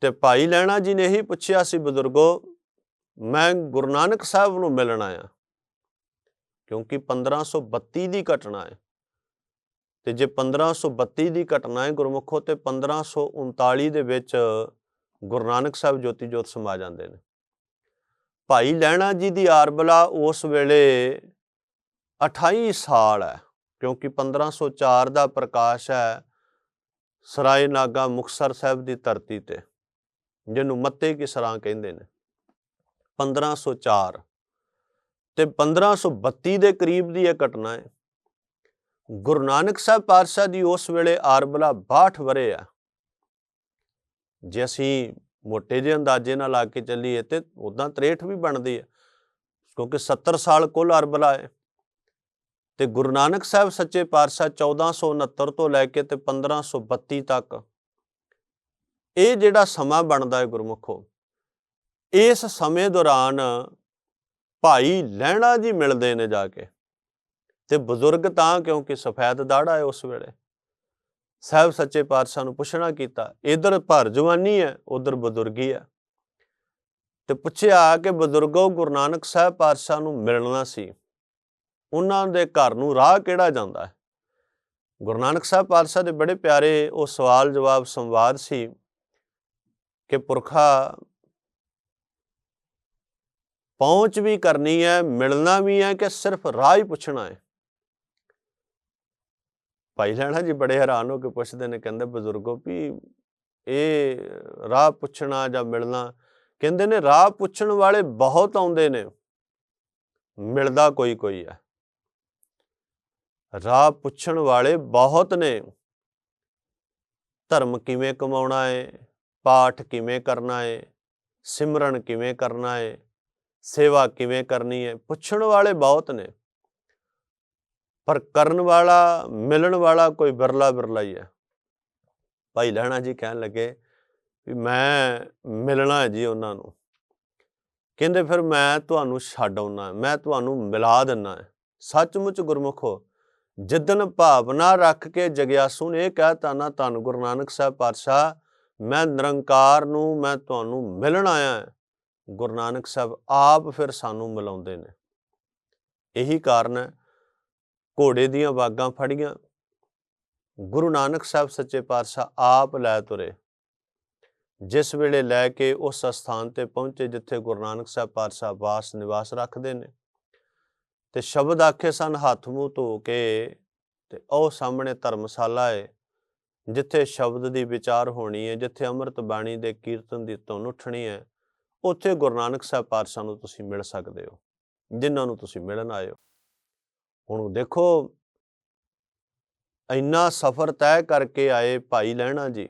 ਤੇ ਭਾਈ ਲੈਣਾ ਜੀ ਨੇ ਹੀ ਪੁੱਛਿਆ ਸੀ, ਬਜ਼ੁਰਗੋ, ਮੈਂ ਗੁਰੂ ਨਾਨਕ ਸਾਹਿਬ ਨੂੰ ਮਿਲਣ ਆਇਆ, ਕਿਉਂਕਿ 1532 ਦੀ ਘਟਨਾ ਹੈ। ਤੇ ਜੇ 1532 ਦੀ ਘਟਨਾ ਹੈ ਗੁਰਮੁਖੋ, ਤੇ 1539 ਦੇ ਵਿੱਚ ਗੁਰੂ ਨਾਨਕ ਸਾਹਿਬ ਜੋਤੀ ਜੋਤ ਸਮਾ ਜਾਂਦੇ ਨੇ। ਭਾਈ ਲਹਿਣਾ ਜੀ ਦੀ ਆਰਬਲਾ ਉਸ ਵੇਲੇ 28 ਸਾਲ ਹੈ, ਕਿਉਂਕਿ 1504 ਦਾ ਪ੍ਰਕਾਸ਼ ਹੈ ਸਰਾਏ ਨਾਗਾ ਮੁਕਸਰ ਸਾਹਿਬ ਦੀ ਧਰਤੀ ਤੇ, ਜਿਹਨੂੰ ਮੱਤੇ ਕੀ ਸਰਾਂ ਕਹਿੰਦੇ ਨੇ। 1504 ਤੇ 1532 ਦੇ ਕਰੀਬ ਦੀ ਇਹ ਘਟਨਾ ਹੈ। ਗੁਰੂ ਨਾਨਕ ਸਾਹਿਬ ਪਾਤਸ਼ਾਹ ਦੀ ਉਸ ਵੇਲੇ ਆਰਬਲਾ 62 ਵਰੇ ਆ। ਜੇ ਅਸੀਂ ਮੋਟੇ ਜਿਹੇ ਅੰਦਾਜ਼ੇ ਨਾਲ ਲਾ ਕੇ ਚੱਲੀਏ ਤੇ ਉਦਾਂ 63 ਵੀ ਬਣਦੀ ਹੈ, ਕਿਉਂਕਿ 70 ਸਾਲ ਕੁੱਲ ਅਰਬਲਾ ਹੈ। ਤੇ ਗੁਰੂ ਨਾਨਕ ਸਾਹਿਬ ਸੱਚੇ ਪਾਤਸ਼ਾਹ 1469 ਤੋਂ ਲੈ ਕੇ ਤੇ 1532 ਤੱਕ। ਇਹ ਜਿਹੜਾ ਸਮਾਂ ਬਣਦਾ ਹੈ ਗੁਰਮੁਖੋ, ਇਸ ਸਮੇਂ ਦੌਰਾਨ ਭਾਈ ਲਹਿਣਾ ਜੀ ਮਿਲਦੇ ਨੇ ਜਾ ਕੇ ਤੇ ਬਜ਼ੁਰਗ ਤਾਂ ਕਿਉਂਕਿ ਸਫੈਦ ਦਾੜਾ ਹੈ ਉਸ ਵੇਲੇ। ਸਾਹਿਬ ਸੱਚੇ ਪਾਤਸ਼ਾਹ ਨੂੰ ਪੁੱਛਣਾ ਕੀਤਾ, ਇਧਰ ਭਰ ਜਵਾਨੀ ਹੈ, ਉਧਰ ਬਜ਼ੁਰਗੀ ਹੈ? ਤੇ ਪੁੱਛਿਆ ਕਿ ਬਜ਼ੁਰਗੋ, ਗੁਰੂ ਨਾਨਕ ਸਾਹਿਬ ਪਾਤਸ਼ਾਹ ਨੂੰ ਮਿਲਣਾ ਸੀ। ਉਹਨਾਂ ਦੇ ਘਰ ਨੂੰ ਰਾਹ ਕਿਹੜਾ ਜਾਂਦਾ ਹੈ? ਗੁਰੂ ਨਾਨਕ ਸਾਹਿਬ ਪਾਤਸ਼ਾਹ ਦੇ ਬੜੇ ਪਿਆਰੇ ਉਹ ਸਵਾਲ ਜਵਾਬ ਸੰਵਾਦ ਸੀ ਕਿ ਪੁਰਖਾ ਪਹੁੰਚ ਵੀ ਕਰਨੀ ਹੈ, ਮਿਲਣਾ ਵੀ ਹੈ ਕਿ ਸਿਰਫ ਰਾਹ ਹੀ ਪੁੱਛਣਾ ਹੈ? ਭਾਈ ਲੈਣਾ ਜੀ ਬੜੇ ਹੈਰਾਨ ਹੋ ਕੇ ਪੁੱਛਦੇ ਨੇ, ਕਹਿੰਦੇ ਬਜ਼ੁਰਗੋ ਵੀ ਇਹ ਰਾਹ ਪੁੱਛਣਾ ਜਾਂ ਮਿਲਣਾ, ਕਹਿੰਦੇ ਨੇ ਰਾਹ ਪੁੱਛਣ ਵਾਲੇ ਬਹੁਤ ਆਉਂਦੇ ਨੇ, ਮਿਲਦਾ ਕੋਈ ਕੋਈ ਹੈ। ਰਾਹ ਪੁੱਛਣ ਵਾਲੇ ਬਹੁਤ ਨੇ। ਧਰਮ ਕਿਵੇਂ ਕਮਾਉਣਾ ਹੈ ਪਾਠ ਕਿਵੇਂ ਕਰਨਾ ਹੈ ਸਿਮਰਨ ਕਿਵੇਂ ਕਰਨਾ ਹੈ ਸੇਵਾ ਕਿਵੇਂ ਕਰਨੀ ਹੈ ਪੁੱਛਣ ਵਾਲੇ ਬਹੁਤ ਨੇ। ਪਰ ਕਰਨ ਵਾਲਾ, ਮਿਲਣ ਵਾਲਾ ਕੋਈ ਬਿਰਲਾ ਬਿਰਲਾ ਹੀ ਹੈ। ਭਾਈ ਲਹਿਣਾ ਜੀ ਕਹਿਣ ਲੱਗੇ ਵੀ ਮੈਂ ਮਿਲਣਾ ਹੈ ਜੀ ਉਹਨਾਂ ਨੂੰ। ਕਹਿੰਦੇ ਫਿਰ ਮੈਂ ਤੁਹਾਨੂੰ ਛੱਡ ਆਉਣਾ ਮੈਂ ਤੁਹਾਨੂੰ ਮਿਲਾ ਦਿੰਨਾ ਹੈ। ਸੱਚਮੁੱਚ ਗੁਰਮੁਖੋ ਜਿੱਦਨ ਭਾਵਨਾ ਰੱਖ ਕੇ ਜਗਿਆਸੂ ਨੇ ਇਹ ਕਹਿਤਾ ਨਾ ਧੰਨ ਗੁਰੂ ਨਾਨਕ ਸਾਹਿਬ ਪਾਤਸ਼ਾਹ, ਮੈਂ ਨਿਰੰਕਾਰ ਨੂੰ, ਮੈਂ ਤੁਹਾਨੂੰ ਮਿਲਣ ਆਇਆ ਗੁਰੂ ਨਾਨਕ ਸਾਹਿਬ ਆਪ ਫਿਰ ਸਾਨੂੰ ਮਿਲਾਉਂਦੇ ਨੇ। ਇਹੀ ਕਾਰਨ ਹੈ, ਘੋੜੇ ਦੀਆਂ ਵਾਗਾਂ ਫੜੀਆਂ ਗੁਰੂ ਨਾਨਕ ਸਾਹਿਬ ਸੱਚੇ ਪਾਤਸ਼ਾਹ ਆਪ ਲੈ ਤੁਰੇ। ਜਿਸ ਵੇਲੇ ਲੈ ਕੇ ਉਸ ਸਥਾਨ ਤੇ ਪਹੁੰਚੇ, ਜਿੱਥੇ ਗੁਰੂ ਨਾਨਕ ਸਾਹਿਬ ਪਾਤਸ਼ਾਹ ਵਾਸ ਨਿਵਾਸ ਰੱਖਦੇ ਨੇ। ਤੇ ਸ਼ਬਦ ਆਖੇ ਸਨ, ਹੱਥ ਮੂੰਹ ਧੋ ਕੇ ਤੇ ਉਹ ਸਾਹਮਣੇ ਧਰਮਸ਼ਾਲਾ ਹੈ ਜਿੱਥੇ ਸ਼ਬਦ ਦੀ ਵਿਚਾਰ ਹੋਣੀ ਹੈ ਜਿੱਥੇ ਅੰਮ੍ਰਿਤ ਬਾਣੀ ਦੇ ਕੀਰਤਨ ਦੀ ਧੁਨ ਉੱਠਣੀ ਹੈ ਉੱਥੇ ਗੁਰੂ ਨਾਨਕ ਸਾਹਿਬ ਪਾਤਸ਼ਾਹ ਨੂੰ ਤੁਸੀਂ ਮਿਲ ਸਕਦੇ ਹੋ, ਜਿਨ੍ਹਾਂ ਨੂੰ ਤੁਸੀਂ ਮਿਲਣ ਆਏ ਹੋ। ਹੁਣ ਦੇਖੋ, ਇੰਨਾ ਸਫ਼ਰ ਤੈਅ ਕਰਕੇ ਆਏ ਭਾਈ ਲਹਿਣਾ ਜੀ,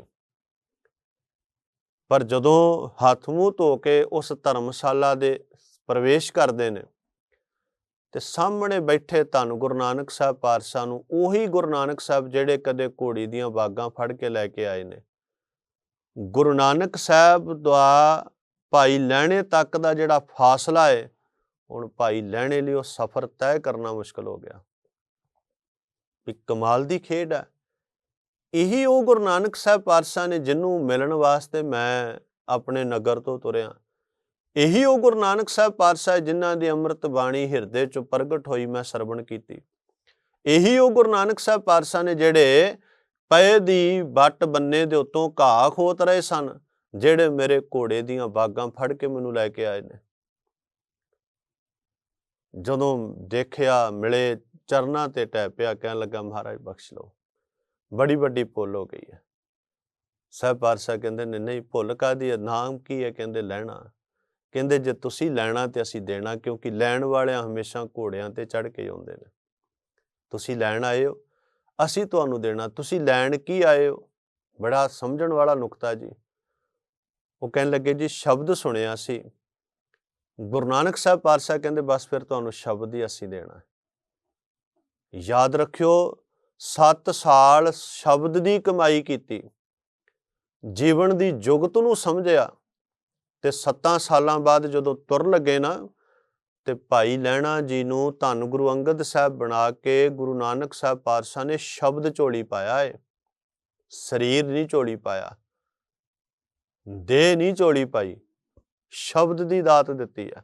ਪਰ ਜਦੋਂ ਹੱਥ ਮੂੰਹ ਧੋ ਕੇ ਉਸ ਧਰਮਸ਼ਾਲਾ ਦੇ ਪ੍ਰਵੇਸ਼ ਕਰਦੇ ਨੇ ਤੇ ਸਾਹਮਣੇ ਬੈਠੇ ਧੰਨ ਗੁਰੂ ਨਾਨਕ ਸਾਹਿਬ ਪਾਤਸ਼ਾਹ ਨੂੰ ਉਹੀ ਗੁਰੂ ਨਾਨਕ ਸਾਹਿਬ ਜਿਹੜੇ ਕਦੇ ਘੋੜੀ ਦੀਆਂ ਬਾਗਾਂ ਫੜ ਕੇ ਲੈ ਕੇ ਆਏ ਨੇ। ਗੁਰੂ ਨਾਨਕ ਸਾਹਿਬ ਦਾ ਭਾਈ ਲੈਣੇ ਤੱਕ ਦਾ ਜਿਹੜਾ ਫਾਸਲਾ ਹੈ ਹੁਣ ਭਾਈ ਲੈਣੇ ਲਈ ਉਹ ਸਫ਼ਰ ਤੈਅ ਕਰਨਾ ਮੁਸ਼ਕਲ ਹੋ ਗਿਆ। ਇੱਕ ਕਮਾਲ ਦੀ ਖੇਡ ਹੈ ਇਹੀ ਉਹ ਗੁਰੂ ਨਾਨਕ ਸਾਹਿਬ ਪਾਤਸ਼ਾਹ ਨੇ ਜਿਹਨੂੰ ਮਿਲਣ ਵਾਸਤੇ ਮੈਂ ਆਪਣੇ ਨਗਰ ਤੋਂ ਤੁਰਿਆ। ਇਹੀ ਉਹ ਗੁਰੂ ਨਾਨਕ ਸਾਹਿਬ ਪਾਤਸ਼ਾਹ ਜਿਨ੍ਹਾਂ ਦੀ ਅੰਮ੍ਰਿਤ ਬਾਣੀ ਹਿਰਦੇ 'ਚ ਪ੍ਰਗਟ ਹੋਈ ਮੈਂ ਸਰਵਣ ਕੀਤੀ। ਇਹੀ ਉਹ ਗੁਰੂ ਨਾਨਕ ਸਾਹਿਬ ਪਾਤਸ਼ਾਹ ਨੇ ਜਿਹੜੇ ਪਏ ਦੀ ਵੱਟ ਬੰਨੇ ਦੇ ਉੱਤੋਂ ਘਾਹ ਖੋਤ ਰਹੇ ਸਨ, ਜਿਹੜੇ ਮੇਰੇ ਘੋੜੇ ਦੀਆਂ ਬਾਗਾਂ ਫੜ ਕੇ ਮੈਨੂੰ ਲੈ ਕੇ ਆਏ ਨੇ। ਜਦੋਂ ਦੇਖਿਆ ਮਿਲੇ ਚਰਨਾਂ ਤੇ ਟੈ ਪਿਆ, ਕਹਿਣ ਲੱਗਾ, ਮਹਾਰਾਜ, ਬਖਸ਼ ਲਓ। ਬੜੀ ਵੱਡੀ ਭੁੱਲ ਹੋ ਗਈ ਹੈ। ਸਾਹਿਬ ਪਾਤਸ਼ਾਹ ਕਹਿੰਦੇ ਨੇ ਨਹੀਂ, ਭੁੱਲ ਕਾਦੀ ਨਾਮ ਕੀ ਹੈ? ਕਹਿੰਦੇ, ਲੈਣਾ। ਕਹਿੰਦੇ ਜੇ ਤੁਸੀਂ ਲੈਣਾ ਤੇ ਅਸੀਂ ਦੇਣਾ ਕਿਉਂਕਿ ਲੈਣ ਵਾਲਿਆਂ ਹਮੇਸ਼ਾ ਘੋੜਿਆਂ ਤੇ ਚੜ ਕੇ ਆਉਂਦੇ ਨੇ। ਤੁਸੀਂ ਲੈਣ ਆਏ ਹੋ, ਅਸੀਂ ਤੁਹਾਨੂੰ ਦੇਣਾ, ਤੁਸੀਂ ਲੈਣ ਕੀ ਆਏ ਹੋ? ਬੜਾ ਸਮਝਣ ਵਾਲਾ ਨੁਕਤਾ ਜੀ। ਉਹ ਕਹਿਣ ਲੱਗੇ, ਜੀ ਸ਼ਬਦ ਸੁਣਿਆ ਸੀ। ਗੁਰੂ ਨਾਨਕ ਸਾਹਿਬ ਪਾਤਸ਼ਾਹ ਕਹਿੰਦੇ, ਬਸ ਫਿਰ ਤੁਹਾਨੂੰ ਸ਼ਬਦ ਹੀ ਅਸੀਂ ਦੇਣਾ ਯਾਦ ਰੱਖਿਓ 7 ਸਾਲ ਸ਼ਬਦ ਦੀ ਕਮਾਈ ਕੀਤੀ। ਜੀਵਨ ਦੀ ਜੁਗਤ ਨੂੰ ਸਮਝਿਆ। ਤੇ 7 ਸਾਲਾਂ ਬਾਅਦ ਜਦੋਂ ਤੁਰ ਲੱਗੇ ਨਾ, ਤੇ ਭਾਈ ਲੈਣਾ ਜੀ ਨੂੰ ਧੰਨ ਗੁਰੂ ਅੰਗਦ ਸਾਹਿਬ ਬਣਾ ਕੇ ਗੁਰੂ ਨਾਨਕ ਸਾਹਿਬ ਪਾਤਸ਼ਾਹ ਨੇ ਸ਼ਬਦ ਝੋਲੀ ਪਾਇਆ ਏ। ਸਰੀਰ ਨਹੀਂ ਝੋਲੀ ਪਾਇਆ। ਦੇਹ ਨਹੀਂ ਝੋਲੀ ਪਾਈ। ਸ਼ਬਦ ਦੀ ਦਾਤ ਦਿੱਤੀ ਆ।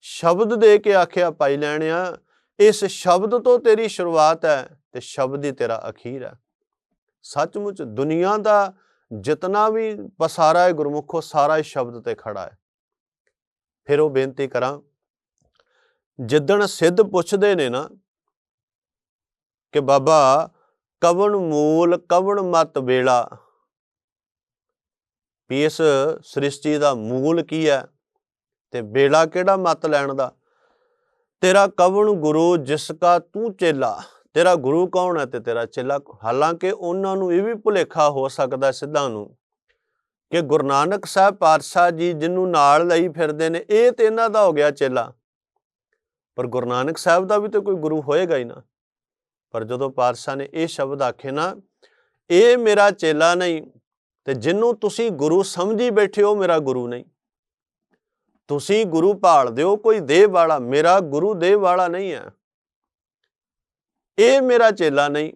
ਸ਼ਬਦ ਦੇ ਕੇ ਆਖਿਆ ਭਾਈ ਲੈਣਿਆ ਇਸ ਸ਼ਬਦ ਤੋਂ ਤੇਰੀ ਸ਼ੁਰੂਆਤ ਹੈ ਤੇ ਸ਼ਬਦ ਹੀ ਤੇਰਾ ਅਖੀਰ ਹੈ। ਸੱਚਮੁੱਚ ਦੁਨੀਆ ਦਾ ਜਿਤਨਾ ਵੀ ਪਸਾਰਾ ਹੈ ਗੁਰਮੁਖੋ ਸਾਰਾ ਹੀ ਸ਼ਬਦ ਤੇ ਖੜਾ ਹੈ ਫਿਰ ਉਹ ਬੇਨਤੀ ਕਰਾਂ ਜਿੱਦਣ ਸਿੱਧ ਪੁੱਛਦੇ ਨੇ ਨਾ ਕਿ ਬਾਬਾ ਕਵਣ ਮੂਲ ਕਵਣ ਮਤ ਵੇਲਾ ਵੀ ਇਸ ਸ੍ਰਿਸ਼ਟੀ ਦਾ ਮੂਲ ਕੀ ਹੈ ਤੇ ਵੇਲਾ ਕਿਹੜਾ ਮਤ ਲੈਣ ਦਾ ਤੇਰਾ ਕਵਣ ਗੁਰੂ ਜਿਸ ਕਾ ਤੂੰ ਚੇਲਾ ਤੇਰਾ ਗੁਰੂ ਕੌਣ ਹੈ ਤੇ ਤੇਰਾ ਚੇਲਾ ਹਾਲਾਂਕਿ ਉਹਨਾਂ ਨੂੰ ਇਹ ਵੀ ਭੁਲੇਖਾ ਹੋ ਸਕਦਾ ਸਿੱਧਾਂ ਨੂੰ ਕਿ ਗੁਰੂ ਨਾਨਕ ਸਾਹਿਬ ਪਾਤਸ਼ਾਹ ਜੀ ਜਿਹਨੂੰ ਨਾਲ ਲਈ ਫਿਰਦੇ ਨੇ, ਇਹ ਤੇ ਇਹਨਾਂ ਦਾ ਹੋ ਗਿਆ ਚੇਲਾ। ਪਰ ਗੁਰੂ ਨਾਨਕ ਸਾਹਿਬ ਦਾ ਵੀ ਤੇ ਕੋਈ ਗੁਰੂ ਹੋਏਗਾ ਹੀ ਨਾ। ਪਰ ਜਦੋਂ ਪਾਤਸ਼ਾਹ ਨੇ ਇਹ ਸ਼ਬਦ ਆਖੇ ਨਾ, ਇਹ ਮੇਰਾ ਚੇਲਾ ਨਹੀਂ ਤੇ ਜਿਹਨੂੰ ਤੁਸੀਂ ਗੁਰੂ ਸਮਝੀ ਬੈਠੇ ਹੋ, ਮੇਰਾ ਗੁਰੂ ਨਹੀਂ। ਤੁਸੀਂ ਗੁਰੂ ਭਾਲਦੇ ਹੋ ਕੋਈ ਦੇਵ ਵਾਲਾ, ਮੇਰਾ ਗੁਰੂ ਦੇਵ ਵਾਲਾ ਨਹੀਂ ਹੈ। ਇਹ ਮੇਰਾ ਚੇਲਾ ਨਹੀਂ।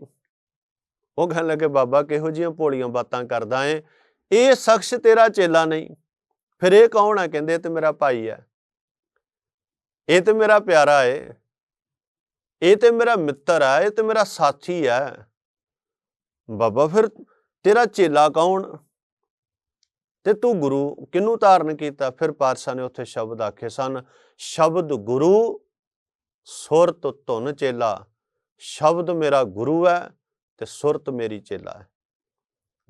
ਉਹ ਕਹਿਣ ਲੱਗੇ, ਬਾਬਾ, ਕਿਹੋ ਜੀਆਂ ਭੋਲੀਆਂ ਬਾਤਾਂ ਕਰਦਾ ਏ? ਇਹ ਸ਼ਖਸ ਤੇਰਾ ਚੇਲਾ ਨਹੀਂ। ਫਿਰ ਇਹ ਕੌਣ ਹੈ ਕਹਿੰਦੇ ਤੇ ਮੇਰਾ ਭਾਈ ਹੈ ਇਹ ਤੇ ਮੇਰਾ ਪਿਆਰਾ ਏ। ਇਹ ਤੇ ਮੇਰਾ ਮਿੱਤਰ ਹੈ ਇਹ ਤੇ ਮੇਰਾ ਸਾਥੀ ਹੈ ਬਾਬਾ, ਫਿਰ ਤੇਰਾ ਚੇਲਾ ਕੌਣ? ਤੇ ਤੂੰ ਗੁਰੂ ਕਿਨੂੰ ਧਾਰਨ ਕੀਤਾ? ਫਿਰ ਪਾਤਸ਼ਾਹ ਨੇ ਉੱਥੇ ਸ਼ਬਦ ਆਖੇ ਸਨ, ਸ਼ਬਦ ਗੁਰੂ ਸੁਰਤ ਧੁਨ ਚੇਲਾ। ਸ਼ਬਦ ਮੇਰਾ ਗੁਰੂ ਹੈ ਤੇ ਸੁਰਤ ਮੇਰੀ ਚੇਲਾ ਹੈ।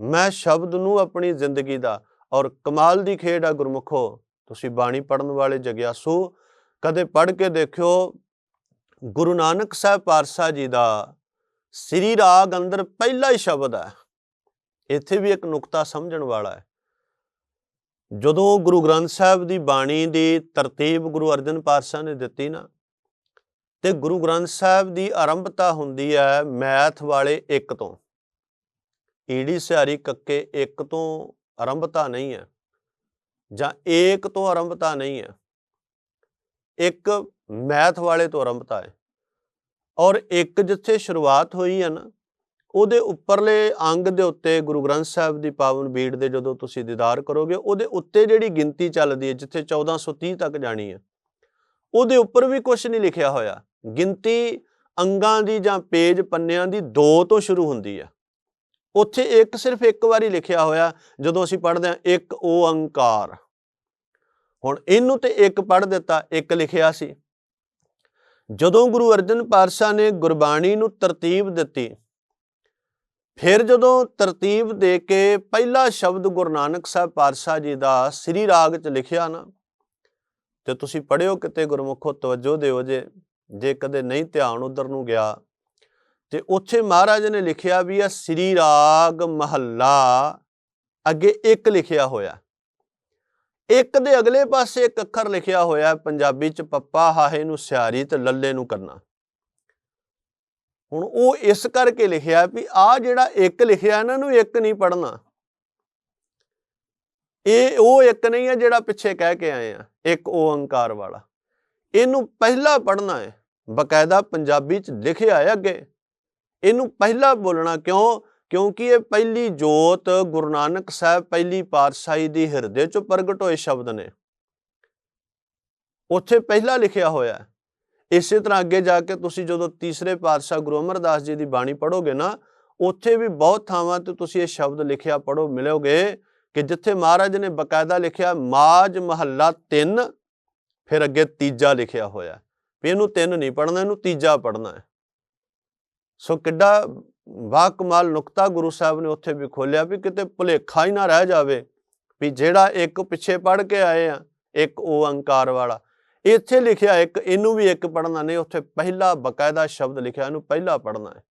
ਮੈਂ ਸ਼ਬਦ ਨੂੰ ਆਪਣੀ ਜ਼ਿੰਦਗੀ ਦਾ ਔਰ ਕਮਾਲ ਦੀ ਖੇਡ ਆ ਗੁਰਮੁਖੋ, ਤੁਸੀਂ ਬਾਣੀ ਪੜਨ ਵਾਲੇ ਜਗਿਆਸੂ, ਕਦੇ ਪੜ੍ਹ ਕੇ ਦੇਖਿਓ ਗੁਰੂ ਨਾਨਕ ਸਾਹਿਬ ਪਾਤਸ਼ਾਹ ਜੀ ਦਾ ਸ੍ਰੀ ਰਾਗ ਅੰਦਰ ਪਹਿਲਾ ਹੀ ਸ਼ਬਦ ਹੈ। ਇੱਥੇ ਵੀ ਇੱਕ ਨੁਕਤਾ ਸਮਝਣ ਵਾਲਾ ਹੈ। ਜਦੋਂ ਗੁਰੂ ਗ੍ਰੰਥ ਸਾਹਿਬ ਦੀ ਬਾਣੀ ਦੀ ਤਰਤੀਬ ਗੁਰੂ ਅਰਜਨ ਪਾਤਸ਼ਾਹ ਨੇ ਦਿੱਤੀ ਨਾ ਤੇ ਗੁਰੂ ਗ੍ਰੰਥ ਸਾਹਿਬ ਦੀ ਆਰੰਭਤਾ ਹੁੰਦੀ ਹੈ ਮੈਥ ਵਾਲੇ ਇੱਕ ਤੋਂ। ਈੜੀ ਸਿਆਰੀ ਕੱਕੇ ਇੱਕ ਤੋਂ ਆਰੰਭਤਾ ਨਹੀਂ ਹੈ ਜਾਂ ਏਕ ਤੋਂ ਆਰੰਭਤਾ ਨਹੀਂ ਹੈ। ਇੱਕ ਮੈਥ ਵਾਲੇ ਤੋਂ ਆਰੰਭਤਾ ਹੈ ਔਰ ਇੱਕ ਜਿੱਥੇ ਸ਼ੁਰੂਆਤ ਹੋਈ ਹੈ ਨਾ, ਉਹਦੇ ਉੱਪਰਲੇ ਅੰਗ ਦੇ ਉੱਤੇ ਗੁਰੂ ਗ੍ਰੰਥ ਸਾਹਿਬ ਦੀ ਪਾਵਨ ਬੀੜ ਦੇ ਜਦੋਂ ਤੁਸੀਂ ਦੀਦਾਰ ਕਰੋਗੇ, ਉਹਦੇ ਉੱਤੇ ਜਿਹੜੀ ਗਿਣਤੀ ਚੱਲਦੀ ਹੈ, ਜਿੱਥੇ 1430 ਤੱਕ ਜਾਣੀ ਹੈ, ਉਹਦੇ ਉੱਪਰ ਵੀ ਕੁਝ ਨਹੀਂ ਲਿਖਿਆ ਹੋਇਆ। ਗਿਣਤੀ ਅੰਗਾਂ ਦੀ ਜਾਂ ਪੇਜ ਪੰਨਿਆਂ ਦੀ 2 ਤੋਂ ਸ਼ੁਰੂ ਹੁੰਦੀ ਹੈ ਉੱਥੇ ਇੱਕ ਸਿਰਫ ਇੱਕ ਵਾਰੀ ਲਿਖਿਆ ਹੋਇਆ, ਜਦੋਂ ਅਸੀਂ ਪੜ੍ਹਦੇ ਹਾਂ, ਇੱਕ ਓੰਕਾਰ ਹੁਣ ਇਹਨੂੰ ਤੇ ਇੱਕ ਪੜ੍ਹ ਦਿੱਤਾ, ਇੱਕ ਲਿਖਿਆ ਸੀ। ਜਦੋਂ ਗੁਰੂ ਅਰਜਨ ਪਾਤਸ਼ਾਹ ਨੇ ਗੁਰਬਾਣੀ ਨੂੰ ਤਰਤੀਬ ਦਿੱਤੀ, ਫਿਰ ਜਦੋਂ ਤਰਤੀਬ ਦੇ ਕੇ ਪਹਿਲਾ ਸ਼ਬਦ ਗੁਰੂ ਨਾਨਕ ਸਾਹਿਬ ਪਾਤਸ਼ਾਹ ਜੀ ਦਾ ਸ੍ਰੀ ਰਾਗ 'ਚ ਲਿਖਿਆ ਨਾ, ਤੇ ਤੁਸੀਂ ਪੜਿਓ ਕਿਤੇ ਗੁਰਮੁਖੋ, ਤਵੱਜੋ ਦਿਓ ਜੇ। ਜੇ ਕਦੇ ਨਹੀਂ ਧਿਆਨ ਉਧਰ ਨੂੰ ਗਿਆ, ਤੇ ਉੱਥੇ ਮਹਾਰਾਜ ਨੇ ਲਿਖਿਆ ਵੀ ਆ, ਸ੍ਰੀ ਰਾਗ ਮਹੱਲਾ ਅੱਗੇ ਇੱਕ ਲਿਖਿਆ ਹੋਇਆ। ਇੱਕ ਦੇ ਅਗਲੇ ਪਾਸੇ ਇੱਕ ਅੱਖਰ ਲਿਖਿਆ ਹੋਇਆ, ਪੰਜਾਬੀ ਚ ਪੱਪਾ ਹਾਹੇ ਨੂੰ ਸਿਆਰੀ ਤੇ ਲੱਲੇ ਨੂੰ ਕਰਨਾ ਹੁਣ ਉਹ ਇਸ ਕਰਕੇ ਲਿਖਿਆ ਵੀ ਆ ਜਿਹੜਾ ਇੱਕ ਲਿਖਿਆ, ਇਹਨਾਂ ਨੂੰ ਇੱਕ ਨਹੀਂ ਪੜਨਾ ਇਹ ਉਹ ਇੱਕ ਨਹੀਂ ਹੈ ਜਿਹੜਾ ਪਿੱਛੇ ਕਹਿ ਕੇ ਆਏ ਆ, ਇੱਕ ਓੰਕਾਰ ਵਾਲਾ। ਇਹਨੂੰ ਪਹਿਲਾ ਪੜਨਾ ਹੈ। ਬਕਾਇਦਾ ਪੰਜਾਬੀ ਚ ਲਿਖਿਆ ਹੈ ਅੱਗੇ। ਇਹਨੂੰ ਪਹਿਲਾ ਬੋਲਣਾ ਕਿਉਂ? ਕਿਉਂਕਿ ਇਹ ਪਹਿਲੀ ਜੋਤ ਗੁਰੂ ਨਾਨਕ ਸਾਹਿਬ ਪਹਿਲੀ ਪਾਤਸ਼ਾਹੀ ਦੀ ਹਿਰਦੇ ਚੋਂ ਪ੍ਰਗਟ ਹੋਏ ਸ਼ਬਦ ਨੇ। ਉੱਥੇ ਪਹਿਲਾ ਲਿਖਿਆ ਹੋਇਆ ਹੈ। ਇਸੇ ਤਰ੍ਹਾਂ ਅੱਗੇ ਜਾ ਕੇ ਤੁਸੀਂ ਜਦੋਂ ਤੀਸਰੇ ਪਾਤਸ਼ਾਹ ਗੁਰੂ ਅਮਰਦਾਸ ਜੀ ਦੀ ਬਾਣੀ ਪੜੋਗੇ ਨਾ, ਉੱਥੇ ਵੀ ਬਹੁਤ ਥਾਵਾਂ ਤੇ ਤੁਸੀਂ ਇਹ ਸ਼ਬਦ ਲਿਖਿਆ ਪੜੋ ਮਿਲੋਗੇ ਕਿ ਜਿੱਥੇ ਮਹਾਰਾਜ ਨੇ ਬਕਾਇਦਾ ਲਿਖਿਆ, ਮਾਜ ਮਹੱਲਾ 3 ਫਿਰ ਅੱਗੇ ਤੀਜਾ ਲਿਖਿਆ ਹੋਇਆ ਵੀ ਇਹਨੂੰ ਤਿੰਨ ਨਹੀਂ ਪੜਨਾ ਇਹਨੂੰ ਤੀਜਾ ਪੜਨਾ ਹੈ। ਸੋ ਕਿੱਡਾ ਵਾਹ ਕਮਾਲ ਨੁਕਤਾ ਗੁਰੂ ਸਾਹਿਬ ਨੇ ਉੱਥੇ ਵੀ ਖੋਲਿਆ ਵੀ ਕਿਤੇ ਭੁਲੇਖਾ ਹੀ ਨਾ ਰਹਿ ਜਾਵੇ ਵੀ ਜਿਹੜਾ ਇੱਕ ਪਿੱਛੇ ਪੜ ਕੇ ਆਏ ਆ, ਇੱਕ ਓੰਕਾਰ ਵਾਲਾ। ਇੱਥੇ ਲਿਖਿਆ ਇੱਕ, ਇਹਨੂੰ ਵੀ ਇੱਕ ਪੜਨਾ ਨਹੀਂ, ਉੱਥੇ ਪਹਿਲਾ ਬਕਾਇਦਾ ਸ਼ਬਦ ਲਿਖਿਆ, ਇਹਨੂੰ ਪਹਿਲਾ ਪੜਨਾ ਹੈ।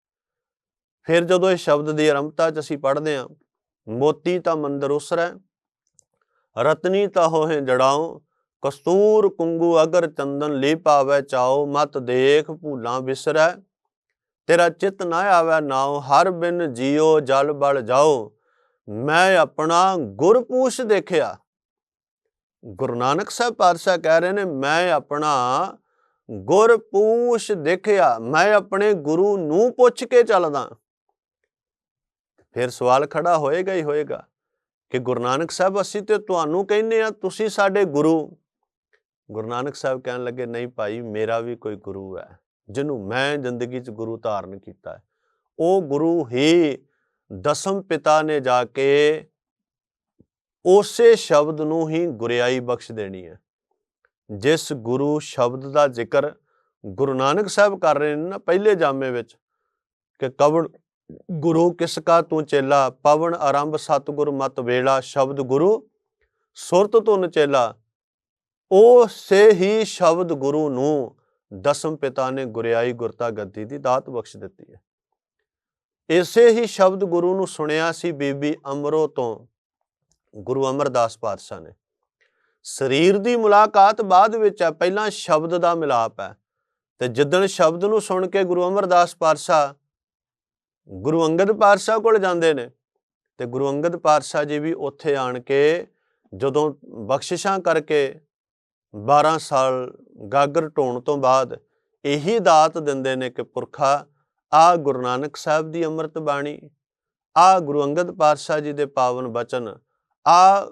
ਫਿਰ ਜਦੋਂ ਇਹ ਸ਼ਬਦ ਦੀ ਆਰੰਭਤਾ ਚ ਅਸੀਂ ਪੜ੍ਹਦੇ ਹਾਂ, ਮੋਤੀ ਤਾਂ ਮੰਦਰ ਉਸਰੈ, ਰਤਨੀ ਤਾਂ ਹੋਹੇ ਜੜਾਉ ਕਸਤੂਰ ਕੁੰਗੂ ਅਗਰ ਚੰਦਨ ਲੀ ਪਾਵੇ ਚਾਓ ਮਤ ਦੇਖ ਭੂਲਾਂ ਵਿਸਰੈ ਤੇਰਾ ਚਿਤ ਨਾ ਆਵੇ ਨਾਉ, ਹਰ ਬਿਨ ਜੀਓ ਜਲ ਬਲ ਜਾਓ ਮੈਂ ਆਪਣਾ ਗੁਰਪੂਸ਼ ਦੇਖਿਆ। ਗੁਰੂ ਨਾਨਕ ਸਾਹਿਬ ਪਾਤਸ਼ਾਹ ਕਹਿ ਰਹੇ ਨੇ, ਮੈਂ ਆਪਣਾ ਗੁਰਪੂਸ਼ ਦੇਖਿਆ, ਮੈਂ ਆਪਣੇ ਗੁਰੂ ਨੂੰ ਪੁੱਛ ਕੇ ਚੱਲਦਾ। ਫਿਰ ਸਵਾਲ ਖੜਾ ਹੋਏਗਾ ਹੀ ਹੋਏਗਾ ਕਿ ਗੁਰੂ ਨਾਨਕ ਸਾਹਿਬ, ਅਸੀਂ ਤੇ ਤੁਹਾਨੂੰ ਕਹਿੰਨੇ ਆ ਤੁਸੀਂ ਸਾਡੇ ਗੁਰੂ। ਗੁਰੂ ਨਾਨਕ ਸਾਹਿਬ ਕਹਿਣ ਲੱਗੇ, ਨਹੀਂ ਭਾਈ, ਮੇਰਾ ਵੀ ਕੋਈ ਗੁਰੂ ਹੈ, ਜਿਹਨੂੰ ਮੈਂ ਜ਼ਿੰਦਗੀ 'ਚ ਗੁਰੂ ਧਾਰਨ ਕੀਤਾ ਹੈ। ਉਹ ਗੁਰੂ ਹੀ ਦਸਮ ਪਿਤਾ ਨੇ ਜਾ ਕੇ ਉਸੇ ਸ਼ਬਦ ਨੂੰ ਹੀ ਗੁਰਿਆਈ ਬਖਸ਼ ਦੇਣੀ ਹੈ। ਜਿਸ ਗੁਰੂ ਸ਼ਬਦ ਦਾ ਜ਼ਿਕਰ ਗੁਰੂ ਨਾਨਕ ਸਾਹਿਬ ਕਰ ਰਹੇ ਨੇ ਨਾ ਪਹਿਲੇ ਜਾਮੇ ਵਿੱਚ, ਕਿ ਕਵਣ, ਗੁਰੂ ਕਿਸ ਕਾ ਤੂੰ ਚੇਲਾ? ਪਵਨ ਆਰੰਭ ਸਤਗੁਰ ਮਤ ਵੇਲਾ, ਸ਼ਬਦ ਗੁਰੂ ਸੁਰਤ ਤੁਨ ਚੇਲਾ ਉਸੇ ਹੀ ਸ਼ਬਦ ਗੁਰੂ ਨੂੰ ਦਸਮ ਪਿਤਾ ਨੇ ਗੁਰਿਆਈ ਗੁਰਤਾ ਗੱਦੀ ਦੀ ਦਾਤ ਬਖਸ਼ ਦਿੱਤੀ ਹੈ। ਇਸੇ ਹੀ ਸ਼ਬਦ ਗੁਰੂ ਨੂੰ ਸੁਣਿਆ ਸੀ ਬੀਬੀ ਅਮਰੋ ਤੋਂ ਗੁਰੂ ਅਮਰਦਾਸ ਪਾਤਸ਼ਾਹ ਨੇ। ਸਰੀਰ ਦੀ ਮੁਲਾਕਾਤ ਬਾਅਦ ਵਿੱਚ ਹੈ, ਪਹਿਲਾਂ ਸ਼ਬਦ ਦਾ ਮਿਲਾਪ ਹੈ ਤੇ ਜਿੱਦਣ ਸ਼ਬਦ ਨੂੰ ਸੁਣ ਕੇ ਗੁਰੂ ਅਮਰਦਾਸ ਪਾਤਸ਼ਾਹ ਗੁਰੂ ਅੰਗਦ ਪਾਤਸ਼ਾਹ ਕੋਲ ਜਾਂਦੇ ਨੇ ਤੇ ਗੁਰੂ ਅੰਗਦ ਪਾਤਸ਼ਾਹ ਜੀ ਵੀ ਉੱਥੇ ਆਣ ਕੇ ਜਦੋਂ ਬਖਸ਼ਿਸ਼ਾਂ ਕਰਕੇ 12 ਸਾਲ ਗਾਗਰ ਢੋਣ ਤੋਂ ਬਾਅਦ ਇਹੀ ਦਾਤ ਦਿੰਦੇ ਨੇ ਕਿ ਪੁਰਖਾ, ਆ ਗੁਰੂ ਨਾਨਕ ਸਾਹਿਬ ਦੀ ਅੰਮ੍ਰਿਤ ਬਾਣੀ, ਆ ਗੁਰੂ ਅੰਗਦ ਪਾਤਸ਼ਾਹ ਜੀ ਦੇ ਪਾਵਨ ਬਚਨ, ਆ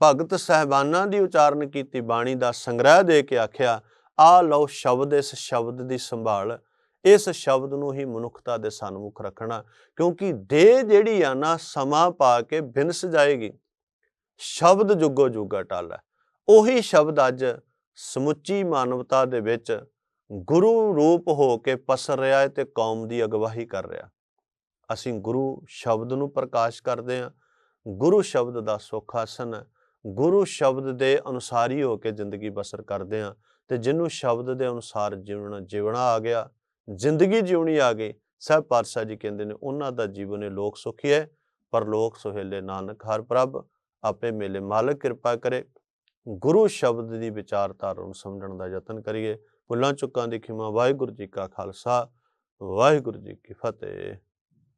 ਭਗਤ ਸਹਿਬਾਨਾਂ ਦੀ ਉਚਾਰਨ ਕੀਤੀ ਬਾਣੀ ਦਾ ਸੰਗ੍ਰਹਿ ਦੇ ਕੇ ਆਖਿਆ, ਆ ਲਓ ਸ਼ਬਦ ਇਸ ਸ਼ਬਦ ਦੀ ਸੰਭਾਲ, ਇਸ ਸ਼ਬਦ ਨੂੰ ਹੀ ਮਨੁੱਖਤਾ ਦੇ ਸਨਮੁਖ ਰੱਖਣਾ, ਕਿਉਂਕਿ ਦੇਹ ਜਿਹੜੀ ਆ ਨਾ ਸਮਾਂ ਪਾ ਕੇ ਬਿਨਸ ਜਾਏਗੀ, ਸ਼ਬਦ ਜੁਗੋ ਜੁਗਾ ਟਾਲਾ ਉਹੀ ਸ਼ਬਦ ਅੱਜ ਸਮੁੱਚੀ ਮਾਨਵਤਾ ਦੇ ਵਿੱਚ ਗੁਰੂ ਰੂਪ ਹੋ ਕੇ ਪਸਰ ਰਿਹਾ ਹੈ ਤੇ ਕੌਮ ਦੀ ਅਗਵਾਹੀ ਕਰ ਰਿਹਾ। ਅਸੀਂ ਗੁਰੂ ਸ਼ਬਦ ਨੂੰ ਪ੍ਰਕਾਸ਼ ਕਰਦੇ ਹਾਂ, ਗੁਰੂ ਸ਼ਬਦ ਦਾ ਸੁਖ ਆਸਨ ਹੈ, ਗੁਰੂ ਸ਼ਬਦ ਦੇ ਅਨੁਸਾਰ ਹੀ ਹੋ ਕੇ ਜ਼ਿੰਦਗੀ ਬਸਰ ਕਰਦੇ ਹਾਂ ਤੇ ਜਿਹਨੂੰ ਸ਼ਬਦ ਦੇ ਅਨੁਸਾਰ ਜੀਵਣਾ ਜੀਵਣਾ ਆ ਗਿਆ, ਜ਼ਿੰਦਗੀ ਜਿਉਣੀ ਆ ਗਈ, ਸਹਿਬ ਪਾਤਸ਼ਾਹ ਜੀ ਕਹਿੰਦੇ ਨੇ ਉਹਨਾਂ ਦਾ ਜੀਵਨ ਇਹ ਲੋਕ ਸੁਖੀ ਹੈ ਪਰ ਲੋਕ ਸੁਹੇਲੇ ਨਾਨਕ ਹਰ ਪ੍ਰਭ, ਆਪੇ ਮੇਲੇ ਮਾਲਕ ਕਿਰਪਾ ਕਰੇ। ਗੁਰੂ ਸ਼ਬਦ ਦੀ ਵਿਚਾਰਧਾਰਾ ਨੂੰ ਸਮਝਣ ਦਾ ਯਤਨ ਕਰੀਏ। ਭੁੱਲਾਂ ਚੁੱਕਾਂ ਦੀ ਖਿਮਾ, ਵਾਹਿਗੁਰੂ ਜੀ ਕਾ ਖਾਲਸਾ, ਵਾਹਿਗੁਰੂ ਜੀ ਕੀ ਫਤਿਹ।